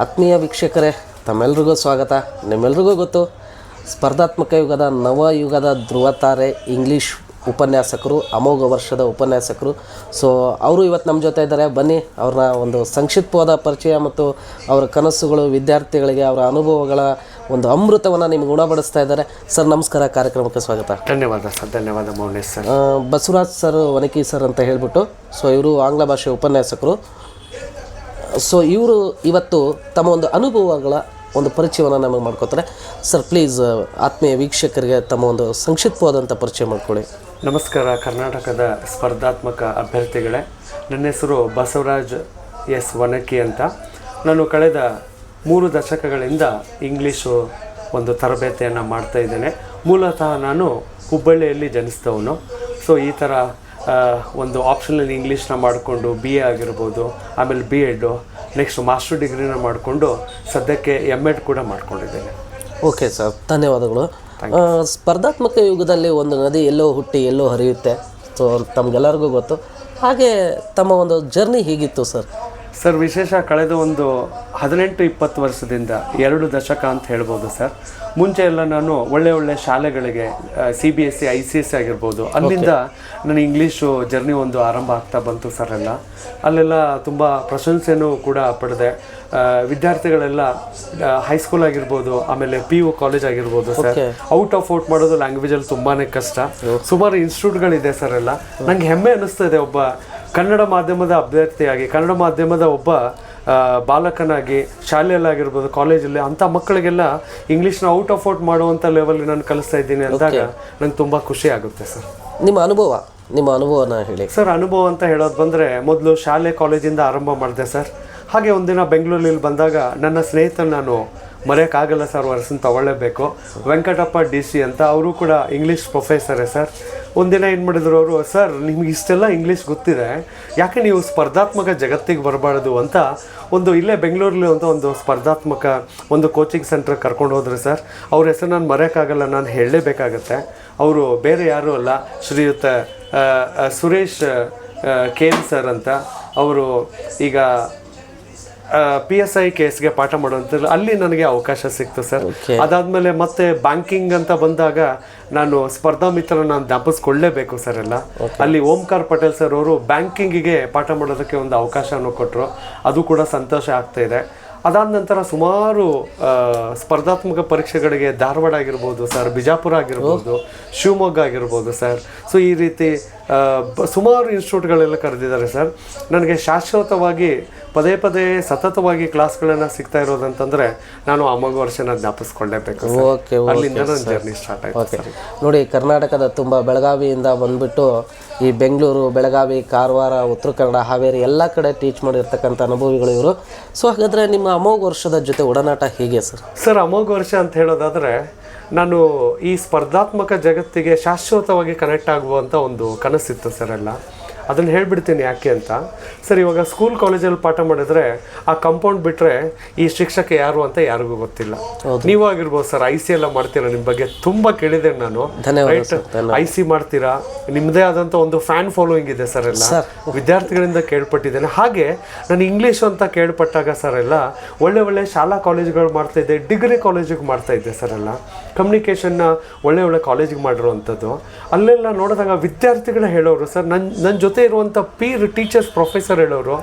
ಆತ್ಮೀಯ ವೀಕ್ಷಕರೇ ತಮ್ಮೆಲ್ರಿಗೂ ಸ್ವಾಗತ. ನಿಮ್ಮೆಲ್ರಿಗೂ ಗೊತ್ತು ಸ್ಪರ್ಧಾತ್ಮಕ ಯುಗದ ನವ ಯುಗದ ಧ್ರುವತಾರೆ ಇಂಗ್ಲೀಷ್ ಉಪನ್ಯಾಸಕರು ಅಮೋಘ ವರ್ಷದ ಉಪನ್ಯಾಸಕರು. ಸೊ ಅವರು ಇವತ್ತು ನಮ್ಮ ಜೊತೆ ಇದ್ದಾರೆ. ಬನ್ನಿ ಅವ್ರನ್ನ ಒಂದು ಸಂಕ್ಷಿಪ್ತವಾದ ಪರಿಚಯ ಮತ್ತು ಅವರ ಕನಸುಗಳು ವಿದ್ಯಾರ್ಥಿಗಳಿಗೆ ಅವರ ಅನುಭವಗಳ ಒಂದು ಅಮೃತವನ್ನು ನಿಮ್ಗೆ ಉಣಬಡಿಸ್ತಾ ಇದ್ದಾರೆ. ಸರ್ ನಮಸ್ಕಾರ ಕಾರ್ಯಕ್ರಮಕ್ಕೆ ಸ್ವಾಗತ. ಧನ್ಯವಾದ ಸರ್ ಧನ್ಯವಾದ Maunesh sir. Basavaraj sir Vanaki sir ಅಂತ ಹೇಳಿಬಿಟ್ಟು ಸೊ ಇವರು ಆಂಗ್ಲ ಭಾಷೆ ಉಪನ್ಯಾಸಕರು. ಸೊ ಇವರು ಇವತ್ತು ತಮ್ಮ ಒಂದು ಅನುಭವಗಳ ಒಂದು ಪರಿಚಯವನ್ನು ನಮಗೆ ಮಾಡ್ಕೋತಾರೆ ಸರ್ ಪ್ಲೀಸ್ ಆತ್ಮೀಯ ವೀಕ್ಷಕರಿಗೆ ತಮ್ಮ ಒಂದು ಸಂಕ್ಷಿಪ್ತವಾದಂಥ ಪರಿಚಯ ಮಾಡ್ಕೊಳ್ಳಿ. ನಮಸ್ಕಾರ, ಕರ್ನಾಟಕದ ಸ್ಪರ್ಧಾತ್ಮಕ ಅಭ್ಯರ್ಥಿಗಳೇ. ನನ್ನ ಹೆಸರು ಬಸವರಾಜ್ ಎಸ್ ವನಕಿ ಅಂತ. ನಾನು ಕಳೆದ ಮೂರು ದಶಕಗಳಿಂದ ಇಂಗ್ಲೀಷು ಒಂದು ತರಬೇತಿಯನ್ನು ಮಾಡ್ತಾ ಇದ್ದೇನೆ. ಮೂಲತಃ ನಾನು ಹುಬ್ಬಳ್ಳಿಯಲ್ಲಿ ಜನಿಸಿದವನು. ಸೊ ಈ ಥರ ಒಂದು ಆಪ್ಷನಲ್ ಇಂಗ್ಲೀಷ್ನ ಮಾಡಿಕೊಂಡು ಬಿ ಎ ಆಗಿರ್ಬೋದು ಆಮೇಲೆ ಬಿ ಎಡ್ಡು ನೆಕ್ಸ್ಟ್ ಮಾಸ್ಟರ್ ಡಿಗ್ರಿನ ಮಾಡಿಕೊಂಡು ಸದ್ಯಕ್ಕೆ ಎಂ ಎಡ್ ಕೂಡ ಮಾಡ್ಕೊಂಡಿದ್ದೇನೆ. ಓಕೆ ಸರ್ ಧನ್ಯವಾದಗಳು. ಸ್ಪರ್ಧಾತ್ಮಕ ಯುಗದಲ್ಲಿ ಒಂದು ನದಿ ಎಲ್ಲೋ ಹುಟ್ಟಿ ಎಲ್ಲೋ ಹರಿಯುತ್ತೆ. ಸೊ ತಮಗೆಲ್ಲರಿಗೂ ಗೊತ್ತು. ಹಾಗೆ ತಮ್ಮ ಒಂದು ಜರ್ನಿ ಹೀಗಿತ್ತು ಸರ್ ಸರ್ ವಿಶೇಷ ಕಳೆದ ಒಂದು ಹದಿನೆಂಟು ಇಪ್ಪತ್ತು ವರ್ಷದಿಂದ ಎರಡು ದಶಕ ಅಂತ ಹೇಳ್ಬೋದು ಸರ್. ಮುಂಚೆ ಎಲ್ಲ ನಾನು ಒಳ್ಳೆ ಒಳ್ಳೆ ಶಾಲೆಗಳಿಗೆ C B S C I C S C ಆಗಿರ್ಬೋದು. ಅಲ್ಲಿಂದ ನನ್ನ ಇಂಗ್ಲೀಷು ಜರ್ನಿ ಒಂದು ಆರಂಭ ಆಗ್ತಾ ಬಂತು ಸರ್ ಎಲ್ಲ. ಅಲ್ಲೆಲ್ಲ ತುಂಬ ಪ್ರಶಂಸೆನೂ ಕೂಡ ಪಡೆದೆ. ವಿದ್ಯಾರ್ಥಿಗಳೆಲ್ಲ ಹೈಸ್ಕೂಲ್ ಆಗಿರ್ಬೋದು ಆಮೇಲೆ ಪಿ ಯು ಕಾಲೇಜ್ ಆಗಿರ್ಬೋದು ಸರ್. ಔಟ್ ಆಫ್ ಔಟ್ ಮಾಡೋದು ಲ್ಯಾಂಗ್ವೇಜಲ್ಲಿ ತುಂಬಾ ಕಷ್ಟ. ಸುಮಾರು ಇನ್ಸ್ಟಿಟ್ಯೂಟ್ಗಳಿದೆ ಸರ್ ಎಲ್ಲ. ನಂಗೆ ಹೆಮ್ಮೆ ಅನಿಸ್ತಾ ಇದೆ ಒಬ್ಬ ಕನ್ನಡ ಮಾಧ್ಯಮದ ಅಭ್ಯರ್ಥಿಯಾಗಿ ಕನ್ನಡ ಮಾಧ್ಯಮದ ಒಬ್ಬ ಬಾಲಕನಾಗಿ ಶಾಲೆಯಲ್ಲಾಗಿರ್ಬೋದು ಕಾಲೇಜಲ್ಲಿ ಅಂಥ ಮಕ್ಕಳಿಗೆಲ್ಲ ಇಂಗ್ಲೀಷ್ನ ಔಟ್ ಆಫ್ ಔಟ್ ಮಾಡುವಂಥ ಲೆವೆಲ್ ನಾನು ಕಲಿಸ್ತಾ ಇದ್ದೀನಿ ಅಂದಾಗ ನಂಗೆ ತುಂಬ ಖುಷಿ ಆಗುತ್ತೆ ಸರ್. ನಿಮ್ಮ ಅನುಭವ ನಿಮ್ಮ ಅನುಭವನ ಹೇಳಿ. ಸರ್ ಅನುಭವ ಅಂತ ಹೇಳೋದು ಬಂದರೆ ಮೊದಲು ಶಾಲೆ ಕಾಲೇಜಿಂದ ಆರಂಭ ಮಾಡಿದೆ ಸರ್. ಹಾಗೆ ಒಂದಿನ ಬೆಂಗಳೂರಲ್ಲಿ ಬಂದಾಗ ನನ್ನ ಸ್ನೇಹಿತನ ನಾನು ಮರೆಯೋಕ್ಕಾಗಲ್ಲ ಸರ್ ವರ್ಷನ್ ತಗೊಳ್ಳೇಬೇಕು ವೆಂಕಟಪ್ಪ ಡಿ ಸಿ ಅಂತ ಅವರು ಕೂಡ ಇಂಗ್ಲೀಷ್ ಪ್ರೊಫೆಸರೇ ಸರ್. ಒಂದಿನ ಏನು ಮಾಡಿದ್ರು ಅವರು, ಸರ್, ನಿಮ್ಗೆ ಇಷ್ಟೆಲ್ಲ ಇಂಗ್ಲೀಷ್ ಗೊತ್ತಿದೆ, ಯಾಕೆ ನೀವು ಸ್ಪರ್ಧಾತ್ಮಕ ಜಗತ್ತಿಗೆ ಬರಬಾರ್ದು? ಅಂತ ಒಂದು ಇಲ್ಲೇ ಬೆಂಗಳೂರಲ್ಲಿ ಅಂತ ಒಂದು ಸ್ಪರ್ಧಾತ್ಮಕ ಒಂದು ಕೋಚಿಂಗ್ ಸೆಂಟ್ರ್ ಕರ್ಕೊಂಡು ಹೋದ್ರೆ, ಸರ್, ಅವ್ರ ಹೆಸರು ನಾನು ಮರೆಯೋಕ್ಕಾಗಲ್ಲ, ನಾನು ಹೇಳಲೇಬೇಕಾಗತ್ತೆ. ಅವರು ಬೇರೆ ಯಾರೂ ಅಲ್ಲ, ಶ್ರೀಯುತ ಸುರೇಶ್ ಕೆ ಸರ್ ಅಂತ. ಅವರು ಈಗ ಪಿ ಎಸ್ ಐ ಕೇಸ್ಗೆ ಪಾಠ ಮಾಡುವಂಥದ್ದು ಅಲ್ಲಿ ನನಗೆ ಅವಕಾಶ ಸಿಕ್ತು ಸರ್. ಅದಾದ್ಮೇಲೆ ಮತ್ತೆ ಬ್ಯಾಂಕಿಂಗ್ ಅಂತ ಬಂದಾಗ ನಾನು ಸ್ಪರ್ಧಾ ಮಿತ್ರ ನಾನು ಜ್ಞಾಪಿಸ್ಕೊಳ್ಳೇಬೇಕು ಸರ್ ಎಲ್ಲ. ಅಲ್ಲಿ ಓಂಕಾರ್ ಪಟೇಲ್ ಸರ್ ಅವರು ಬ್ಯಾಂಕಿಂಗಿಗೆ ಪಾಠ ಮಾಡೋದಕ್ಕೆ ಒಂದು ಅವಕಾಶವನ್ನು ಕೊಟ್ಟರು ಅದು ಕೂಡ ಸಂತೋಷ ಆಗ್ತಾ ಇದೆ. ಅದಾದ ನಂತರ ಸುಮಾರು ಸ್ಪರ್ಧಾತ್ಮಕ ಪರೀಕ್ಷೆಗಳಿಗೆ ಧಾರವಾಡ ಆಗಿರ್ಬೋದು ಸರ್ ಬಿಜಾಪುರ ಆಗಿರ್ಬೋದು ಶಿವಮೊಗ್ಗ ಆಗಿರ್ಬೋದು ಸರ್. ಸೊ ಈ ರೀತಿ ಸುಮಾರು ಇನ್ಸ್ಟಿಟ್ಯೂಟ್ಗಳೆಲ್ಲ ಕರೆದಿದ್ದಾರೆ ಸರ್. ನನಗೆ ಶಾಶ್ವತವಾಗಿ ಪದೇ ಪದೇ ಸತತವಾಗಿ ಕ್ಲಾಸ್ಗಳನ್ನು ಸಿಗ್ತಾ ಇರೋದಂತಂದ್ರೆ ನಾನು ಅಮೋಘ ವರ್ಷನ ಜ್ಞಾಪಿಸ್ಕೊಳ್ಳೇಬೇಕು ಸರ್. ಓಕೆ ಅಲ್ಲಿಂದ ನನ್ನ ಜರ್ನಿ ಸ್ಟಾರ್ಟ್ ಆಯ್ತು ಓಕೆ. ನೋಡಿ ಕರ್ನಾಟಕದ ತುಂಬ ಬೆಳಗಾವಿಯಿಂದ ಬಂದ್ಬಿಟ್ಟು ಈ ಬೆಂಗಳೂರು ಬೆಳಗಾವಿ ಕಾರವಾರ ಉತ್ತರ ಕನ್ನಡ ಹಾವೇರಿ ಎಲ್ಲ ಕಡೆ ಟೀಚ್ ಮಾಡಿರ್ತಕ್ಕಂಥ ಅನುಭವಿಗಳು ಇವರು. ಸೊ ಹಾಗಾದರೆ ನಿಮ್ಮ ಅಮೋಘ ವರ್ಷದ ಜೊತೆ ಒಡನಾಟ ಹೇಗೆ ಸರ್? ಸರ್ ಅಮೋಘ ವರ್ಷ ಅಂತ ಹೇಳೋದಾದರೆ ನಾನು ಈ ಸ್ಪರ್ಧಾತ್ಮಕ ಜಗತ್ತಿಗೆ ಶಾಶ್ವತವಾಗಿ ಕನೆಕ್ಟ್ ಆಗುವಂಥ ಒಂದು ಕನಸಿತ್ತು ಸರ್ ಎಲ್ಲ. ಅದನ್ನು ಹೇಳಿಬಿಡ್ತೀನಿ ಯಾಕೆ ಅಂತ. ಸರ್ ಇವಾಗ ಸ್ಕೂಲ್ ಕಾಲೇಜಲ್ಲಿ ಪಾಠ ಮಾಡಿದ್ರೆ ಆ ಕಾಂಪೌಂಡ್ ಬಿಟ್ಟರೆ ಈ ಶಿಕ್ಷಕ ಯಾರು ಅಂತ ಯಾರಿಗೂ ಗೊತ್ತಿಲ್ಲ. ನೀವು ಆಗಿರ್ಬೋದು ಸರ್ ಐ ಸಿ ಎಲ್ಲ ಮಾಡ್ತೀರಾ? ನಿಮ್ಮ ಬಗ್ಗೆ ತುಂಬ ಕೇಳಿದೆ ನಾನು. ಐ ಸಿ ಮಾಡ್ತೀರಾ? ನಿಮ್ಮದೇ ಆದಂಥ ಒಂದು ಫ್ಯಾನ್ ಫಾಲೋಯಿಂಗ್ ಇದೆ ಸರ್ ಎಲ್ಲ. ವಿದ್ಯಾರ್ಥಿಗಳಿಂದ ಕೇಳ್ಪಟ್ಟಿದ್ದೇನೆ. ಹಾಗೆ ನಾನು ಇಂಗ್ಲೀಷ್ ಅಂತ ಕೇಳ್ಪಟ್ಟಾಗ ಸರ್ ಎಲ್ಲ ಒಳ್ಳೆ ಒಳ್ಳೆ ಶಾಲಾ ಕಾಲೇಜುಗಳು ಮಾಡ್ತಾ ಇದ್ದೆ ಡಿಗ್ರಿ ಕಾಲೇಜಿಗೆ ಮಾಡ್ತಾ ಇದ್ದೆ ಸರ್ ಎಲ್ಲ. ಕಮ್ಯುನಿಕೇಷನ್ನ ಒಳ್ಳೆ ಒಳ್ಳೆ ಕಾಲೇಜಿಗೆ ಮಾಡಿರುವಂಥದ್ದು. ಅಲ್ಲೆಲ್ಲ ನೋಡಿದಾಗ ವಿದ್ಯಾರ್ಥಿಗಳೇ ಹೇಳೋರು ಸರ್ ನನ್ನ ನನ್ನ ಜೊತೆ ಇರುವಂಥ ಪೀರ್ ಟೀಚರ್ಸ್ ಪ್ರೊಫೆಸರ್ ಹೇಳೋರು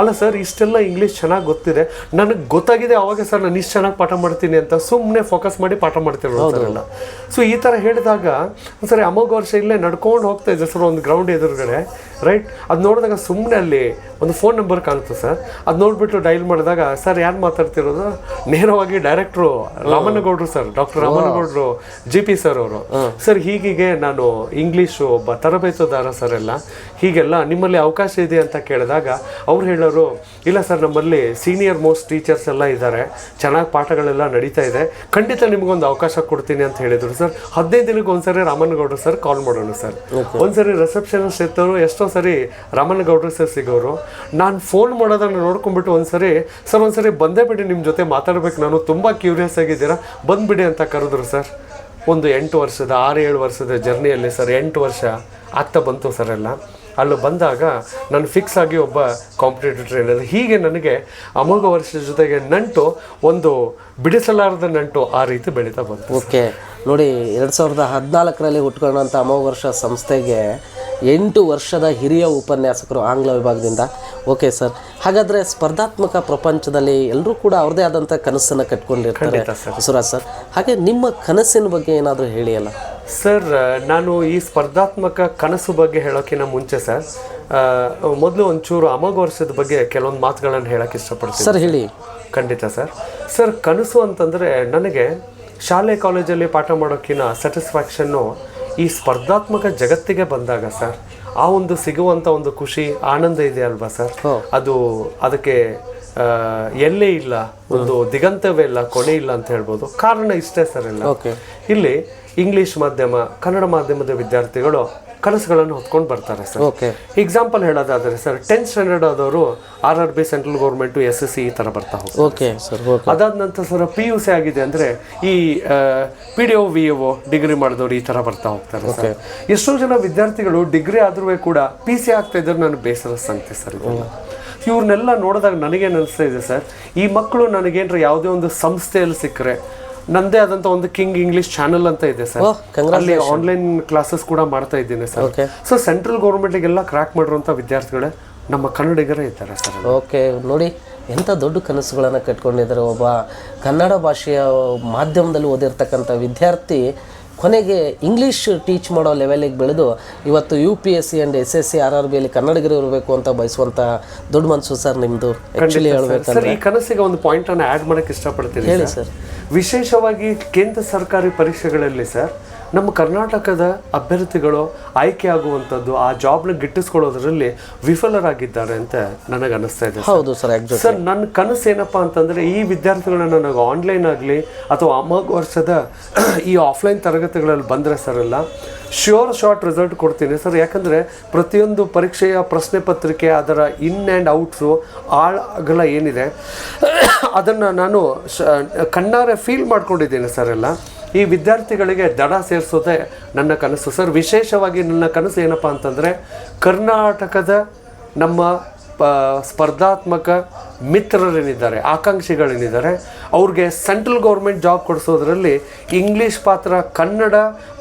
ಅಲ್ಲ ಸರ್ ಇಷ್ಟೆಲ್ಲ ಇಂಗ್ಲೀಷ್ ಚೆನ್ನಾಗಿ ಗೊತ್ತಿದೆ. ನನಗೆ ಗೊತ್ತಾಗಿದೆ ಅವಾಗ ಸರ್ ನಾನು ಇಷ್ಟು ಚೆನ್ನಾಗಿ ಪಾಠ ಮಾಡ್ತೀನಿ ಅಂತ ಸುಮ್ಮನೆ ಫೋಕಸ್ ಮಾಡಿ ಪಾಠ ಎಲ್ಲ. ಸೊ ಈ ಥರ ಹೇಳಿದಾಗ ಸರಿ ಅಮೋಘ ವರ್ಷ ಇಲ್ಲೇ ನಡ್ಕೊಂಡು ಹೋಗ್ತಾ ಇದ್ದೆ ಸರ್ ಒಂದು ಗ್ರೌಂಡ್ ಎದುರುಗಡೆ ರೈಟ್ ಅದು ನೋಡಿದಾಗ ಸುಮ್ಮನೆ ಅಲ್ಲಿ ಒಂದು ಫೋನ್ ನಂಬರ್ ಕಾಣುತ್ತೆ ಸರ್ ಅದು ನೋಡ್ಬಿಟ್ಟು ಡೈಲ್ ಮಾಡಿದಾಗ ಸರ್ ಯಾರು ಮಾತಾಡ್ತಿರೋದು? ನೇರವಾಗಿ ಡೈರೆಕ್ಟ್ರು ರಾಮನಗೌಡರು ಸರ್ ಡಾಕ್ಟರ್ ರಾಮನಗೌಡರು ಜಿ ಪಿ ಸರ್ ಅವರು. ಸರ್ ಹೀಗೀಗೆ ನಾನು ಇಂಗ್ಲೀಷು ಒಬ್ಬ ತರಬೇತುದಾರ ಸರ್ ಎಲ್ಲ ಹೀಗೆಲ್ಲ ನಿಮ್ಮಲ್ಲಿ ಅವಕಾಶ ಇದೆ ಅಂತ ಕೇಳಿದಾಗ ಅವ್ರು ಹೇಳೋರು ಇಲ್ಲ ಸರ್ ನಮ್ಮಲ್ಲಿ ಸೀನಿಯರ್ ಮೋಸ್ಟ್ ಟೀಚರ್ಸ್ ಎಲ್ಲ ಇದ್ದಾರೆ. ಚೆನ್ನಾಗಿ ಪಾಠಗಳೆಲ್ಲ ನಡೀತಾ ಇದೆ. ಖಂಡಿತ ನಿಮಗೊಂದು ಅವಕಾಶ ಕೊಡ್ತೀನಿ ಅಂತ ಹೇಳಿದರು ಸರ್. ಹದಿನೈದು ದಿನಕ್ಕೆ ಒಂದ್ಸರಿ ರಾಮನಗೌಡರು ಸರ್ ಕಾಲ್ ಮಾಡೋಣ ಸರ್. ಒಂದ್ಸರಿ ರಿಸೆಪ್ಷನಿಸ್ಟ್ ಇತ್ತವರು ಎಷ್ಟೋ ಸರಿ ರಾಮನಗೌಡರು ಸರ್ ಸಿಗೋರು. ನಾನು ಫೋನ್ ಮಾಡೋದನ್ನು ನೋಡ್ಕೊಂಡ್ಬಿಟ್ಟು ಒಂದ್ಸರಿ ಸರ್ ಒಂದ್ಸರಿ ಬಂದೇ ಬಿಡಿ ನಿಮ್ಮ ಜೊತೆ ಮಾತಾಡ್ಬೇಕು. ನಾನು ತುಂಬ ಕ್ಯೂರಿಯಸ್ ಆಗಿದ್ದೀರಾ. ಬಂದ್ಬಿಡಿ ಅಂತ ಕರೆದ್ರು ಸರ್. ಒಂದು ಎಂಟು ವರ್ಷದ ಆರು ಏಳು ವರ್ಷದ ಜರ್ನಿಯಲ್ಲಿ ಸರ್ ಎಂಟು ವರ್ಷ ಆಗ್ತಾ ಬಂತು ಸರ್ ಎಲ್ಲ. ಅಲ್ಲಿ ಬಂದಾಗ ನಾನು ಫಿಕ್ಸ್ ಆಗಿ ಒಬ್ಬ ಕಾಂಪಿಟೇಟಿವ್ ಟ್ರೈನರ್ ಹೀಗೆ ನನಗೆ ಅಮೋಘ ವರ್ಷದ ಜೊತೆಗೆ ನಂಟು ಒಂದು ಬಿಡಿಸಲಾರದ ನಂಟು ಆ ರೀತಿ ಬೆಳೀತಾ ಬಂತು ಓಕೆ. ನೋಡಿ ಎರಡು ಸಾವಿರದ ಹದಿನಾಲ್ಕರಲ್ಲಿ ಹುಟ್ಕೊಂಡಂಥ ಅಮೋಘ ವರ್ಷ ಸಂಸ್ಥೆಗೆ ಎಂಟು ವರ್ಷದ ಹಿರಿಯ ಉಪನ್ಯಾಸಕರು ಆಂಗ್ಲ ವಿಭಾಗದಿಂದ. Okay sir. ಹಾಗಾದರೆ ಸ್ಪರ್ಧಾತ್ಮಕ ಪ್ರಪಂಚದಲ್ಲಿ ಎಲ್ಲರೂ ಕೂಡ ಅವ್ರದೇ ಆದಂಥ ಕನಸನ್ನು ಕಟ್ಕೊಂಡಿರ್ತಾರೆ. ಸುರಾಜ್ ಸರ್. ಹಾಗೆ ನಿಮ್ಮ ಕನಸಿನ ಬಗ್ಗೆ ಏನಾದರೂ ಹೇಳಿ ಅಲ್ಲ ಸರ್ ನಾನು ಈ ಸ್ಪರ್ಧಾತ್ಮಕ ಕನಸು ಬಗ್ಗೆ ಹೇಳೋಕ್ಕಿಂತ ಮುಂಚೆ ಸರ್ ಮೊದಲು ಒಂಚೂರು ಅಮೋಘ ವರ್ಷದ ಬಗ್ಗೆ ಕೆಲವೊಂದು ಮಾತುಗಳನ್ನು ಹೇಳಕ್ಕೆ ಇಷ್ಟಪಡ್ತೀನಿ ಸರ್ ಹೇಳಿ. ಖಂಡಿತ ಸರ್. ಸರ್ ಕನಸು ಅಂತಂದರೆ ನನಗೆ ಶಾಲೆ ಕಾಲೇಜಲ್ಲಿ ಪಾಠ ಮಾಡೋಕ್ಕಿಂತ ಸ್ಯಾಟಿಸ್ಫ್ಯಾಕ್ಷನ್ನು ಈ ಸ್ಪರ್ಧಾತ್ಮಕ ಜಗತ್ತಿಗೆ ಬಂದಾಗ ಸರ್ ಆ ಒಂದು ಸಿಗುವಂಥ ಒಂದು ಖುಷಿ ಆನಂದ ಇದೆ ಅಲ್ವಾ ಸರ್? ಅದು ಅದಕ್ಕೆ ಎಲ್ಲೇ ಇಲ್ಲ ಒಂದು ದಿಗಂತವೇ ಇಲ್ಲ ಕೊನೆ ಇಲ್ಲ ಅಂತ ಹೇಳ್ಬೋದು. ಕಾರಣ ಇಷ್ಟೇ ಸರ್ ಎಲ್ಲ. ಓಕೆ. ಇಲ್ಲಿ ಇಂಗ್ಲಿಷ್ ಮಾಧ್ಯಮ ಕನ್ನಡ ಮಾಧ್ಯಮದ ವಿದ್ಯಾರ್ಥಿಗಳು ಕನಸುಗಳನ್ನು ಹೊತ್ಕೊಂಡು ಬರ್ತಾರೆ ಸರ್. ಓಕೆ ಎಕ್ಸಾಂಪಲ್ ಹೇಳೋದಾದ್ರೆ ಸರ್ ಟೆಂತ್ ಸ್ಟ್ಯಾಂಡರ್ಡ್ ಆದವರು R R B central government S S C ಈ ಥರ ಬರ್ತಾ ಹೋಗ್ತಾರೆ ಓಕೆ ಸರ್ ಅದಾದ ನಂತರ ಸರ್ ಪಿ ಯು ಸಿ ಆಗಿದೆ ಅಂದರೆ ಈ P D O V O degree ಮಾಡಿದವರು ಈ ಥರ ಬರ್ತಾ ಹೋಗ್ತಾರೆ ಸರ್. ಎಷ್ಟೋ ಜನ ವಿದ್ಯಾರ್ಥಿಗಳು ಡಿಗ್ರಿ ಆದ್ರೂ ಕೂಡ ಪಿ ಸಿ ಆಗ್ತಾ ಇದ್ರೆ ನಾನು ಬೇಸರ ಸಂತೆ ಸರ್. ಇವ್ರನ್ನೆಲ್ಲ ನೋಡಿದಾಗ ನನಗೇನು ಅನಿಸ್ತಾ ಇದೆ ಸರ್ ಈ ಮಕ್ಕಳು ನನಗೇನರ ಯಾವುದೇ ಒಂದು ಸಂಸ್ಥೆಯಲ್ಲಿ ಸಿಕ್ಕರೆ ನಂದೇ ಆದಂತ ಒಂದು ಕಿಂಗ್ ಇಂಗ್ಲಿಷ್ ಚಾನಲ್ ಅಂತ ಇದೆ ಸರ್ ಅಲ್ಲಿ ಆನ್ಲೈನ್ ಕ್ಲಾಸಸ್ ಕೂಡ ಮಾಡ್ತಾ ಇದ್ದೀನಿ ಸರ್. ಸೊ ಸೆಂಟ್ರಲ್ ಗೌರ್ಮೆಂಟಿಗೆಲ್ಲ ಕ್ರ್ಯಾಕ್ ಮಾಡಿರುವಂತ ವಿದ್ಯಾರ್ಥಿಗಳೇ ನಮ್ಮ ಕನ್ನಡಿಗರೇ ಇದ್ದಾರೆ ಸರ್ ಓಕೆ ನೋಡಿ ಎಂಥ ದೊಡ್ಡ ಕನಸುಗಳನ್ನು ಕಟ್ಕೊಂಡಿದ್ದಾರೆ. ಒಬ್ಬ ಕನ್ನಡ ಭಾಷೆಯ ಮಾಧ್ಯಮದಲ್ಲಿ ಓದಿರ್ತಕ್ಕಂಥ ವಿದ್ಯಾರ್ಥಿ ಕೊನೆಗೆ ಇಂಗ್ಲೀಷ್ ಟೀಚ್ ಮಾಡೋ ಲೆವೆಲಿಗೆ ಬೆಳೆದು ಇವತ್ತು U P S C and S S C R R ಬಿಯಲ್ಲಿ ಕನ್ನಡಿಗರು ಇರಬೇಕು ಅಂತ ಬಯಸುವಂಥ ದೊಡ್ಡ ಮನಸ್ಸು ಸರ್ ನಿಮ್ಮದು ಆ್ಯಕ್ಚುಲಿ ಹೇಳಬೇಕು ಸರ್ ಈ ಕನಸಿಗೆ ಒಂದು ಪಾಯಿಂಟನ್ನು ಆ್ಯಡ್ ಮಾಡಕ್ಕೆ ಇಷ್ಟಪಡ್ತೀನಿ ಹೇಳಿ ಸರ್. ವಿಶೇಷವಾಗಿ ಕೇಂದ್ರ ಸರ್ಕಾರಿ ಪರೀಕ್ಷೆಗಳಲ್ಲಿ ಸರ್ ನಮ್ಮ ಕರ್ನಾಟಕದ ಅಭ್ಯರ್ಥಿಗಳು ಆಯ್ಕೆ ಆಗುವಂಥದ್ದು ಆ ಜಾಬ್ನ ಗಿಟ್ಟಿಸ್ಕೊಳ್ಳೋದ್ರಲ್ಲಿ ವಿಫಲರಾಗಿದ್ದಾರೆ ಅಂತ ನನಗೆ ಅನಿಸ್ತಾ ಇದೆ. ಹೌದು ಸರ್ ಸರ್ ನನ್ನ ಕನಸು ಏನಪ್ಪಾ ಅಂತಂದ್ರೆ ಈ ವಿದ್ಯಾರ್ಥಿಗಳನ್ನ ನನಗೆ ಆನ್ಲೈನ್ ಆಗಲಿ ಅಥವಾ ಅಮೋಘ ವರ್ಷದ ಈ ಆಫ್ಲೈನ್ ತರಗತಿಗಳಲ್ಲಿ ಬಂದರೆ ಸರ್ ಎಲ್ಲ ಶ್ಯೂರ್ ಶಾರ್ಟ್ ರಿಸಲ್ಟ್ ಕೊಡ್ತೀನಿ ಸರ್. ಯಾಕಂದರೆ ಪ್ರತಿಯೊಂದು ಪರೀಕ್ಷೆಯ ಪ್ರಶ್ನೆ ಪತ್ರಿಕೆ ಅದರ ಇನ್ ಆ್ಯಂಡ್ ಔಟ್ಸು ಆಳಗಳ ಏನಿದೆ ಅದನ್ನು ನಾನು ಕಣ್ಣಾರೆ ಫೀಲ್ ಮಾಡ್ಕೊಂಡಿದ್ದೀನಿ ಸರ್ ಎಲ್ಲ. ಈ ವಿದ್ಯಾರ್ಥಿಗಳಿಗೆ ದಡ ಸೇರಿಸೋದೆ ನನ್ನ ಕನಸು. ಸರ್, ವಿಶೇಷವಾಗಿ ನನ್ನ ಕನಸು ಏನಪ್ಪ ಅಂತಂದರೆ, ಕರ್ನಾಟಕದ ನಮ್ಮ, ಪ, ಸ್ಪರ್ಧಾತ್ಮಕ ಮಿತ್ರರೇನಿದ್ದಾರೆ, ಆಕಾಂಕ್ಷಿಗಳೇನಿದ್ದಾರೆ ಅವ್ರಿಗೆ ಸೆಂಟ್ರಲ್ ಗೌರ್ಮೆಂಟ್ ಜಾಬ್ ಕೊಡಿಸೋದ್ರಲ್ಲಿ ಇಂಗ್ಲೀಷ್ ಪಾತ್ರ ಕನ್ನಡ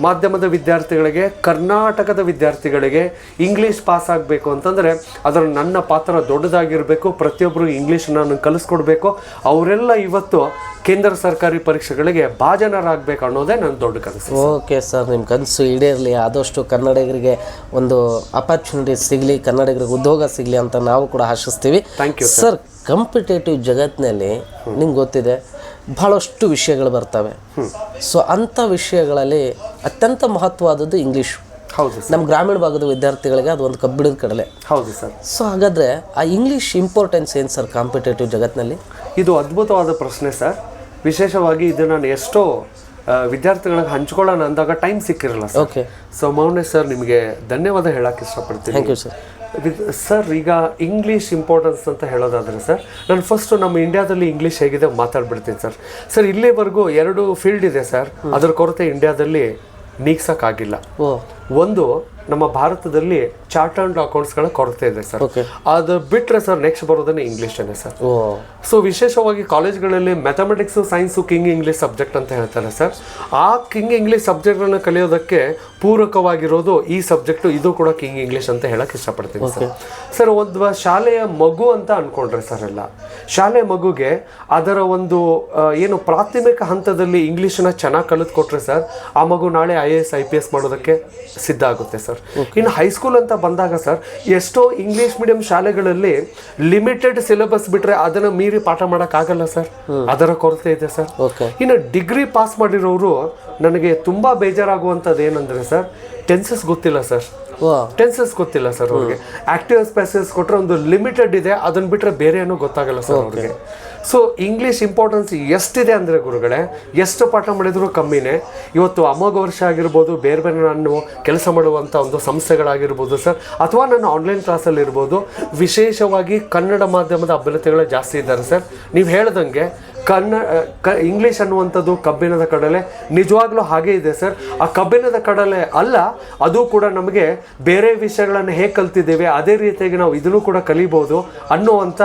ಮಾಧ್ಯಮದ ವಿದ್ಯಾರ್ಥಿಗಳಿಗೆ ಕರ್ನಾಟಕದ ವಿದ್ಯಾರ್ಥಿಗಳಿಗೆ ಇಂಗ್ಲೀಷ್ ಪಾಸ್ ಆಗಬೇಕು ಅಂತಂದರೆ ಅದರ ನನ್ನ ಪಾತ್ರ ದೊಡ್ಡದಾಗಿರಬೇಕು ಪ್ರತಿಯೊಬ್ಬರು ಇಂಗ್ಲೀಷ್ ನಾನು ಕಲಿಸ್ಕೊಡ್ಬೇಕು. ಅವರೆಲ್ಲ ಇವತ್ತು ಕೇಂದ್ರ ಸರ್ಕಾರಿ ಪರೀಕ್ಷೆಗಳಿಗೆ ಭಾಜನರಾಗಬೇಕು ಅನ್ನೋದೇ ನನ್ನ ದೊಡ್ಡ ಕನಸು. ಓಕೆ ಸರ್ ನಿಮ್ಮ ಕನಸು ಈಡೇರಲಿ. ಆದಷ್ಟು ಕನ್ನಡಿಗರಿಗೆ ಒಂದು ಅಪರ್ಚುನಿಟಿ ಸಿಗಲಿ ಕನ್ನಡಿಗರಿಗೆ ಉದ್ಯೋಗ ಸಿಗಲಿ ಅಂತ ನಾವು ಕೂಡ ಆಶಿಸ್ತೀವಿ. ಥ್ಯಾಂಕ್ ಯು ಸರ್ ಕಂಪಿಟೇಟಿವ್ ಜಗತ್ತಿನಲ್ಲಿ ನಿಮ್ಗೆ ಗೊತ್ತಿದೆ ಬಹಳಷ್ಟು ವಿಷಯಗಳು ಬರ್ತವೆ. ಸೊ ಅಂಥ ವಿಷಯಗಳಲ್ಲಿ ಅತ್ಯಂತ ಮಹತ್ವವಾದದ್ದು ಇಂಗ್ಲೀಷು ಹೌದು ಸರ್. ನಮ್ಮ ಗ್ರಾಮೀಣ ಭಾಗದ ವಿದ್ಯಾರ್ಥಿಗಳಿಗೆ ಅದು ಒಂದು ಕಬ್ಬಿಣದ ಕಡಲೆ. ಹೌದು ಸರ್. ಸೊ ಹಾಗಾದರೆ ಆ ಇಂಗ್ಲೀಷ್ ಇಂಪಾರ್ಟೆನ್ಸ್ ಏನು ಸರ್ ಕಾಂಪಿಟೇಟಿವ್ ಜಗತ್ತಿನಲ್ಲಿ ಇದು ಅದ್ಭುತವಾದ ಪ್ರಶ್ನೆ ಸರ್. ವಿಶೇಷವಾಗಿ ಇದು ನಾನು ಎಷ್ಟೋ ವಿದ್ಯಾರ್ಥಿಗಳಿಗೆ ಹಂಚ್ಕೊಳ್ಳೋಣ ಅಂದಾಗ time ಸಿಕ್ಕಿರಲ್ಲ sir. Okay so Maunesh sir ನಿಮಗೆ ಧನ್ಯವಾದ ಹೇಳಕ್ಕೆ ಇಷ್ಟಪಡ್ತೀನಿ. Thank you sir with sir ಈಗ ಇಂಗ್ಲೀಷ್ ಇಂಪಾರ್ಟೆನ್ಸ್ ಅಂತ ಹೇಳೋದಾದರೆ ಸರ್ ನಾನು ಫಸ್ಟು ನಮ್ಮ ಇಂಡಿಯಾದಲ್ಲಿ ಇಂಗ್ಲೀಷ್ ಹೇಗಿದೆ ಮಾತಾಡ್ಬಿಡ್ತೀನಿ ಸರ್. ಸರ್ ಇಲ್ಲಿವರೆಗೂ ಎರಡು ಫೀಲ್ಡ್ ಇದೆ ಸರ್. ಅದರ ಕೊರತೆ ಇಂಡಿಯಾದಲ್ಲಿ ನೀಗ್ಸೋಕ್ಕಾಗಿಲ್ಲ. ಓ. ಒಂದು ನಮ್ಮ ಭಾರತದಲ್ಲಿ ಚಾರ್ಟರ್ಡ್ ಅಕೌಂಟ್ಸ್ಗಳ ಕೊರತೆ ಇದೆ ಸರ್ ಅದು ಬಿಟ್ಟರೆ ಸರ್ ನೆಕ್ಸ್ಟ್ ಬರೋದನ್ನೇ ಇಂಗ್ಲೀಷನೇ ಸರ್ ಸೊ ವಿಶೇಷವಾಗಿ ಕಾಲೇಜ್ಗಳಲ್ಲಿ mathematics science king English subject ಅಂತ ಹೇಳ್ತಾರೆ ಸರ್ ಆ ಕಿಂಗ್ ಇಂಗ್ಲೀಷ್ ಸಬ್ಜೆಕ್ಟ್ಗಳನ್ನ ಕಲಿಯೋದಕ್ಕೆ ಪೂರಕವಾಗಿರೋದು ಈ ಸಬ್ಜೆಕ್ಟು ಇದು ಕೂಡ ಕಿಂಗ್ ಇಂಗ್ಲೀಷ್ ಅಂತ ಹೇಳಕ್ ಇಷ್ಟಪಡ್ತೀನಿ ಸರ್ ಸರ್ ಒಂದು ಶಾಲೆಯ ಮಗು ಅಂತ ಅನ್ಕೊಂಡ್ರೆ ಸರ್ ಎಲ್ಲ. ಶಾಲೆ ಮಗುಗೆ ಅದರ ಒಂದು ಏನು ಪ್ರಾಥಮಿಕ ಹಂತದಲ್ಲಿ ಇಂಗ್ಲೀಷನ್ನ ಚೆನ್ನಾಗಿ ಕಲಿತ್ಕೊಟ್ರೆ ಸರ್ ಆ ಮಗು ನಾಳೆ I A S I P S ಮಾಡೋದಕ್ಕೆ ಸಿದ್ಧ ಆಗುತ್ತೆ ಸರ್ ಇನ್ನು ಹೈಸ್ಕೂಲ್ ಅಂತ ಬಂದಾಗ ಸರ್ ಎಷ್ಟೋ ಇಂಗ್ಲಿಷ್ ಮೀಡಿಯಂ ಶಾಲೆಗಳಲ್ಲಿ ಲಿಮಿಟೆಡ್ ಸಿಲೆಬಸ್ ಬಿಟ್ರೆ ಅದನ್ನು ಮೀರಿ ಪಾಠ ಮಾಡೋಕ್ಕಾಗಲ್ಲ ಸರ್. ಅದರ ಕೊರತೆ ಇದೆ ಸರ್. ಇನ್ನು ಡಿಗ್ರಿ ಪಾಸ್ ಮಾಡಿರೋರು ನನಗೆ ತುಂಬ ಬೇಜಾರಾಗುವಂಥದ್ದು ಏನಂದರೆ ಸರ್ ಟೆನ್ಸಸ್ ಗೊತ್ತಿಲ್ಲ ಸರ್. ಟೆನ್ಸಸ್ ಗೊತ್ತಿಲ್ಲ ಸರ್ ಅವ್ರಿಗೆ. ಆಕ್ಟಿವ್ ಸ್ಪೆಸಸ್ ಕೊಟ್ಟರೆ ಒಂದು ಲಿಮಿಟೆಡ್ ಇದೆ ಅದನ್ನ ಬಿಟ್ಟರೆ ಬೇರೆ ಏನೂ ಗೊತ್ತಾಗಲ್ಲ ಸರ್ ಅವ್ರಿಗೆ. ಸೊ ಇಂಗ್ಲೀಷ್ ಇಂಪಾರ್ಟೆನ್ಸ್ ಎಷ್ಟಿದೆ ಅಂದರೆ ಗುರುಗಳೇ, ಎಷ್ಟು ಪಾಠ ಮಾಡಿದರೂ ಕಮ್ಮಿನೇ. ಇವತ್ತು ಅಮೋಘ ವರ್ಷ ಆಗಿರ್ಬೋದು, ಬೇರೆ ಬೇರೆ ನಾನು ಕೆಲಸ ಮಾಡುವಂಥ ಒಂದು ಸಂಸ್ಥೆಗಳಾಗಿರ್ಬೋದು ಸರ್, ಅಥವಾ ನಾನು ಆನ್ಲೈನ್ ಕ್ಲಾಸಲ್ಲಿರ್ಬೋದು ವಿಶೇಷವಾಗಿ ಕನ್ನಡ ಮಾಧ್ಯಮದ ಅಭ್ಯರ್ಥಿಗಳೇ ಜಾಸ್ತಿ ಇದ್ದಾರೆ ಸರ್. ನೀವು ಹೇಳ್ದಂಗೆ ಕನ್ನ ಕ ಇಂಗ್ಲೀಷ್ ಅನ್ನುವಂಥದ್ದು ಕಬ್ಬಿಣದ ಕಡಲೆ ನಿಜವಾಗ್ಲೂ ಹಾಗೆ ಇದೆ ಸರ್. ಆ ಕಬ್ಬಿಣದ ಕಡಲೆ ಅಲ್ಲ, ಅದು ಕೂಡ ನಮಗೆ ಬೇರೆ ವಿಷಯಗಳನ್ನು ಹೇಗೆ ಕಲ್ತಿದ್ದೇವೆ, ಅದೇ ರೀತಿಯಾಗಿ ನಾವು ಇದನ್ನು ಕೂಡ ಕಲಿಬೋದು ಅನ್ನುವಂಥ